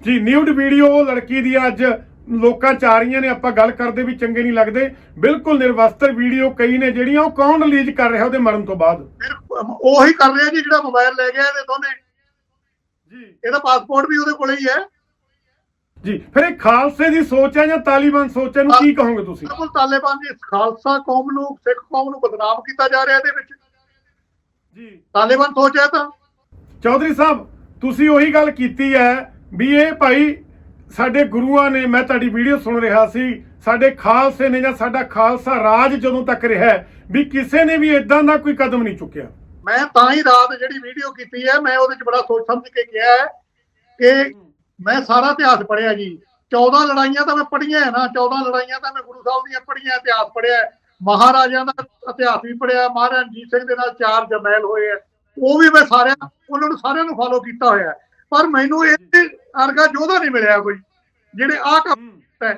ਜੀ ਨਿਊਡ ਵੀਡੀਓ ਲੜਕੀ ਦੀ ਅੱਜ ਲੋਕਾਂ ਚ ਆ ਰਹੀਆਂ ਨੇ ਆਪਾਂ ਗੱਲ ਕਰਦੇ ਵੀ ਚੰਗੇ ਨਹੀਂ ਲੱਗਦੇ। ਬਿਲਕੁਲ ਨਿਰਵਸਤਰ ਵੀਡੀਓ ਕਈ ਨੇ ਜਿਹੜੀਆਂ ਉਹ ਕੌਣ ਰਿਲੀਜ਼ ਕਰ ਰਿਹਾ ਉਹਦੇ ਮਰਨ ਤੋਂ ਬਾਅਦ? ਉਹੀ ਕਰ ਰਿਹਾ ਜੀ ਜਿਹੜਾ ਮੋਬਾਈਲ ਲੈ ਗਿਆ ਇਹਦੇ ਦੋਨੇ। ਜੀ। ਇਹਦਾ ਪਾਸਪੋਰਟ ਵੀ ਉਹਦੇ ਕੋਲੇ ਹੀ ਹੈ। ਜੀ ਫਿਰ ਇਹ ਖਾਲਸੇ ਦੀ ਸੋਚ ਹੈ ਜਾਂ ਤਾਲੀਬਾਨ ਸੋਚ ਹੈ ਇਹਨੂੰ ਕੀ ਕਹੋਗੇ ਤੁਸੀਂ? ਬਿਲਕੁਲ ਤਾਲਿਬਾਨ ਦੀ ਖਾਲਸਾ ਕੌਮ ਨੂੰ ਸਿੱਖ ਕੌਮ ਨੂੰ ਬਦਨਾਮ ਕੀਤਾ ਜਾ ਰਿਹਾ ਇਹਦੇ ਵਿੱਚ। ਜੀ। ਤਾਲਿਬਾਨ ਸੋਚ ਹੈ ਤਾਂ। ਚੌਧਰੀ ਸਾਹਿਬ ਤੁਸੀਂ ਉਹੀ ਗੱਲ ਕੀਤੀ ਹੈ ਵੀ ਇਹ ਭਾਈ ਸਾਡੇ ਗੁਰੂਆਂ ਨੇ, ਮੈਂ ਤੁਹਾਡੀ ਵੀਡੀਓ ਸੁਣ ਰਿਹਾ ਸੀ, ਸਾਡੇ ਖਾਲਸੇ ਨੇ ਜਾਂ ਸਾਡਾ ਖਾਲਸਾ ਰਾਜ ਜਦੋਂ ਤੱਕ ਰਿਹਾ ਵੀ ਕਿਸੇ ਨੇ ਵੀ ਇਦਾਂ ਦਾ ਕੋਈ ਕਦਮ ਨਹੀਂ ਚੁੱਕਿਆ ਮੈਂ ਤਾਂ ਹੀ ਰਾਤ ਜਿਹੜੀ ਵੀਡੀਓ ਕੀਤੀ ਹੈ, ਮੈਂ ਉਹਦੇ ਵਿੱਚ ਬੜਾ ਸੋਚ ਸਮਝ ਕੇ ਕਿਹਾ ਹੈ ਕਿ ਮੈਂ ਸਾਰਾ ਇਤਿਹਾਸ ਪੜ੍ਹਿਆ ਜੀ 14 ਲੜਾਈਆਂ ਤਾਂ ਮੈਂ ਪੜ੍ਹੀਆਂ ਹੈ ਨਾ 14 ਲੜਾਈਆਂ ਤਾਂ ਮੈਂ ਗੁਰੂ ਸਾਹਿਬ ਦੀਆਂ ਪੜ੍ਹੀਆਂ, ਇਤਿਹਾਸ ਪੜ੍ਹਿਆ ਹੈ। ਮਹਾਰਾਜਿਆਂ ਦਾ ਇਤਿਹਾਸ ਵੀ ਪੜ੍ਹਿਆ, ਮਹਾਰਾਜਾ ਰਣਜੀਤ ਸਿੰਘ ਦੇ ਨਾਲ ਚਾਰ ਜਰਨੈਲ ਹੋਏ ਆ ਉਹ ਵੀ ਮੈਂ ਸਾਰਿਆਂ ਉਹਨਾਂ ਨੂੰ ਸਾਰਿਆਂ ਨੂੰ ਫਾਲੋ ਕੀਤਾ ਹੋਇਆ ਹੈ। ਪਰ ਮੈਨੂੰ ਇਹ ਅਰਗਾ ਯੋਧਾ ਨਹੀਂ ਮਿਲਿਆ ਕੋਈ ਜਿਹੜੇ ਆਹ ਕੰਮ ਹੈ।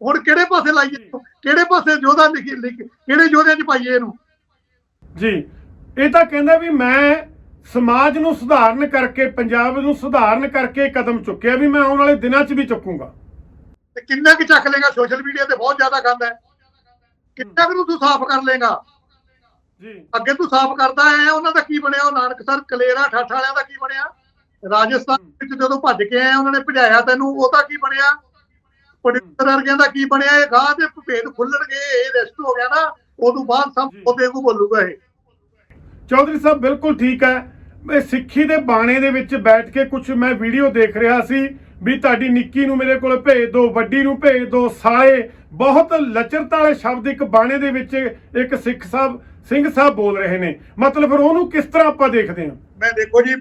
ਹੁਣ ਕਿਹੜੇ ਪਾਸੇ ਲਾਈਏ ਕਿਹੜੇ ਪਾਸੇ ਯੋਧਾ ਲਿਖੀ ਕਿਹੜੇ ਯੋਧਿਆਂ 'ਚ ਪਾਈਏ ਇਹਨੂੰ? ਜੀ ਇਹ ਤਾਂ ਕਹਿੰਦਾ ਵੀ ਮੈਂ ਸਮਾਜ ਨੂੰ ਸੁਧਾਰਨ ਕਰਕੇ ਪੰਜਾਬ ਨੂੰ ਸੁਧਾਰਨ ਕਰਕੇ ਕਦਮ ਚੁੱਕਿਆ ਵੀ ਮੈਂ ਆਉਣ ਵਾਲੇ ਦਿਨਾਂ 'ਚ ਵੀ ਚੁੱਕੂੰਗਾ। ਤੇ ਕਿੰਨਾ ਕੁ ਚੱਕ ਲੇਗਾ ਸੋਸ਼ਲ ਮੀਡੀਆ ਤੇ ਬਹੁਤ ਜ਼ਿਆਦਾ ਗੰਦ ਹੈ। ਕਿੰਨਾ ਕੁ ਨੂੰ ਤੂੰ ਸਾਫ਼ ਕਰ ਲੇਗਾ ਜੀ। ਅੱਗੇ ਤੂੰ ਸਾਫ਼ ਕਰਦਾ ਹੈ ਉਹਨਾਂ ਦਾ ਕੀ ਬਣਿਆ? ਉਹ ਨਾਨਕਸਰ ਕਲੇਰਾ ਠਾਠ ਵਾਲਿਆਂ ਦਾ ਕੀ ਬਣਿਆ? ਰਾਜਸਥਾਨ ਵਿੱਚ ਜਦੋਂ ਭੱਜ ਕੇ ਆਏ ਉਹਨਾਂ ਨੇ ਭਜਾਇਆ ਤੈਨੂੰ ਉਹਦਾ ਕੀ ਬਣਿਆ? ਪ੍ਰੋਡਿਊਸਰ ਵਰਗਿਆਂ ਦਾ ਕੀ ਬਣਿਆ? ਇਹ ਗਾਹ ਦੇ ਭੇਦ ਖੁੱਲਣਗੇ ਇਹ ਰੈਸਟ ਹੋ ਗਿਆ ਨਾ ਉਦੋਂ ਬਾਅਦ ਸਭ। ਉਹਦੇ ਨੂੰ ਬੋਲੂਗਾ ਇਹ। ਚੌਧਰੀ ਸਾਹਿਬ ਬਿਲਕੁਲ ਠੀਕ ਹੈ। ਇਹ ਸਿੱਖੀ ਦੇ ਬਾਣੇ ਦੇ ਵਿੱਚ ਬੈਠ ਕੇ ਕੁਝ ਮੈਂ ਵੀਡੀਓ ਦੇਖ ਰਿਹਾ ਸੀ ਵੀ ਤੁਹਾਡੀ ਨਿੱਕੀ ਨੂੰ ਮੇਰੇ ਕੋਲ ਭੇਜ ਦਿਓ ਵੱਡੀ ਨੂੰ ਭੇਜ ਦਿਓ ਸਾਲੇ ਬਹੁਤ ਲਚਰਤਾ ਵਾਲੇ ਸ਼ਬਦ ਇੱਕ ਬਾਣੇ ਦੇ ਵਿੱਚ ਇੱਕ ਸਿੱਖ ਸਾਹਿਬ ਸਿੰਘ ਸਾਹਿਬ ਬੋਲ ਰਹੇ ਨੇ। ਮਤਲਬ ਫਿਰ ਉਹਨੂੰ ਕਿਸ ਤਰ੍ਹਾਂ ਆਪਾਂ ਦੇਖਦੇ ਹਾਂ? ਮੈਂ ਦੇਖੋ ਜੀ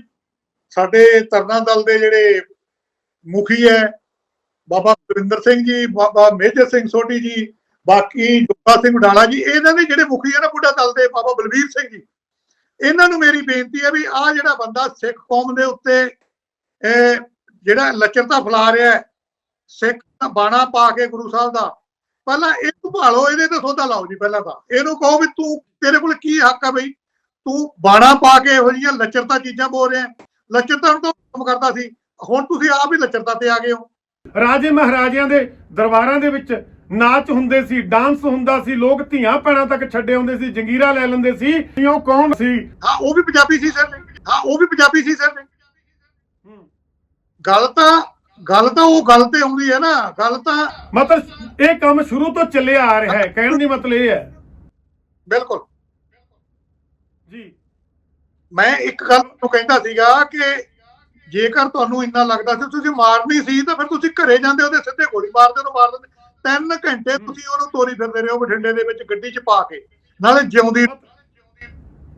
ਸਾਡੇ ਤਰਨਾ ਦਲ ਦੇ ਜਿਹੜੇ ਮੁਖੀ ਹੈ, ਬਾਬਾ ਗੁਰਿੰਦਰ ਸਿੰਘ ਜੀ, ਬਾਬਾ ਮੇਜਰ ਸਿੰਘ ਸੋਢੀ ਜੀ, ਬਾਕੀ ਜੋਗਾ ਸਿੰਘ ਉਡਾਲਾ ਜੀ, ਇਹਨਾਂ ਦੇ ਜਿਹੜੇ ਮੁਖੀ ਹੈ ਨਾ ਬੁੱਢਾ ਦਲ ਦੇ, ਬਾਬਾ ਬਲਵੀਰ ਸਿੰਘ ਜੀ। ਇਹਨਾਂ ਨੂੰ ਮੇਰੀ ਬੇਨਤੀ ਹੈ ਵੀ ਆਹ ਜਿਹੜਾ ਬੰਦਾ ਸਿੱਖ ਕੌਮ ਦੇ ਉੱਤੇ, ਇਹ ਜਿਹੜਾ ਲੱਚਰਤਾ ਫੈਲਾ ਰਿਹਾ ਹੈ, ਸਿੱਖ ਬਾਣਾ ਪਾ ਕੇ ਗੁਰੂ ਸਾਹਿਬ ਦਾ, ਪਹਿਲਾਂ ਇਹਨੂੰ ਭਾਲੋ, ਇਹਦੇ ਤੇ ਸੋਧਾ ਲਾਓ ਜੀ ਪਹਿਲਾਂ ਤਾਂ। ਇਹਨੂੰ ਕਹੋ ਵੀ ਤੂੰ, ਤੇਰੇ ਕੋਲ ਕੀ ਹੱਕ ਆ ਬਈ? ਤੂੰ ਬਾਣਾ ਪਾ ਕੇ ਇਹੋ ਜਿਹੀਆਂ ਲੱਚਰਤਾ ਚੀਜ਼ਾਂ ਬੋਲ ਰਿਹਾ ਲੱਚਰਤਾ ਨੂੰ ਤਾਂ ਕੰਮ ਕਰਦਾ ਸੀ। ਹੁਣ ਤੁਸੀਂ ਆਪ ਹੀ ਲੱਚਰਤਾ ਤੇ ਆ ਗਏ ਹੋ। ਰਾਜੇ ਮਹਾਰਾਜਿਆਂ ਦੇ ਦਰਬਾਰਾਂ ਦੇ ਵਿੱਚ ਨਾਚ ਹੁੰਦੇ ਸੀ ਡਾਂਸ ਹੁੰਦਾ ਸੀ ਲੋਕ ਧੀਆਂ ਪੈਣਾ ਤੱਕ ਛੱਡੇ ਹੁੰਦੇ ਸੀ ਜੰਗੀਰਾ ਲੈ ਲੈਂਦੇ ਸੀ। ਉਹ ਕੌਣ ਸੀ? ਹਾਂ ਉਹ ਵੀ ਪੰਜਾਬੀ ਸੀ ਸਰ। ਹਾਂ ਉਹ ਵੀ ਪੰਜਾਬੀ ਸੀ ਸਰ। ਗੱਲ ਤਾਂ ਗੱਲ ਤਾਂ ਉਹ ਗੱਲ ਤੇ ਆਉਂਦੀ ਹੈ ਨਾ। ਗੱਲ ਤਾਂ ਮਤਲਬ ਇਹ ਕੰਮ ਸ਼ੁਰੂ ਤੋਂ ਚੱਲਿਆ ਆ ਰਿਹਾ ਹੈ। ਕਹਿਣ ਦੀ ਮਤਲਬ ਇਹ ਹੈ। ਬਿਲਕੁਲ। ਮੈਂ ਇੱਕ ਗੱਲ ਨੂੰ ਕਹਿੰਦਾ ਸੀਗਾ ਕਿ ਜੇਕਰ ਤੁਹਾਨੂੰ ਇੰਨਾ ਲੱਗਦਾ ਸੀ ਤੁਸੀਂ ਮਾਰਨੀ ਸੀ ਤਾਂ ਫਿਰ ਤੁਸੀਂ ਘਰੇ ਜਾਂਦੇ ਉਹਦੇ ਸਿੱਧੇ ਗੋਲੀ ਮਾਰਦੇ ਉਹਨੂੰ ਮਾਰ ਦਿੰਦੇ ਤਿੰਨ ਘੰਟੇ ਤੁਸੀਂ ਉਹਨੂੰ ਤੋਰੀ ਫਿਰਦੇ ਰਹੇ ਹੋ ਬਠਿੰਡੇ ਦੇ ਵਿੱਚ ਗੱਡੀ 'ਚ ਪਾ ਕੇ। ਨਾਲੇ ਜਿਉਂਦੀ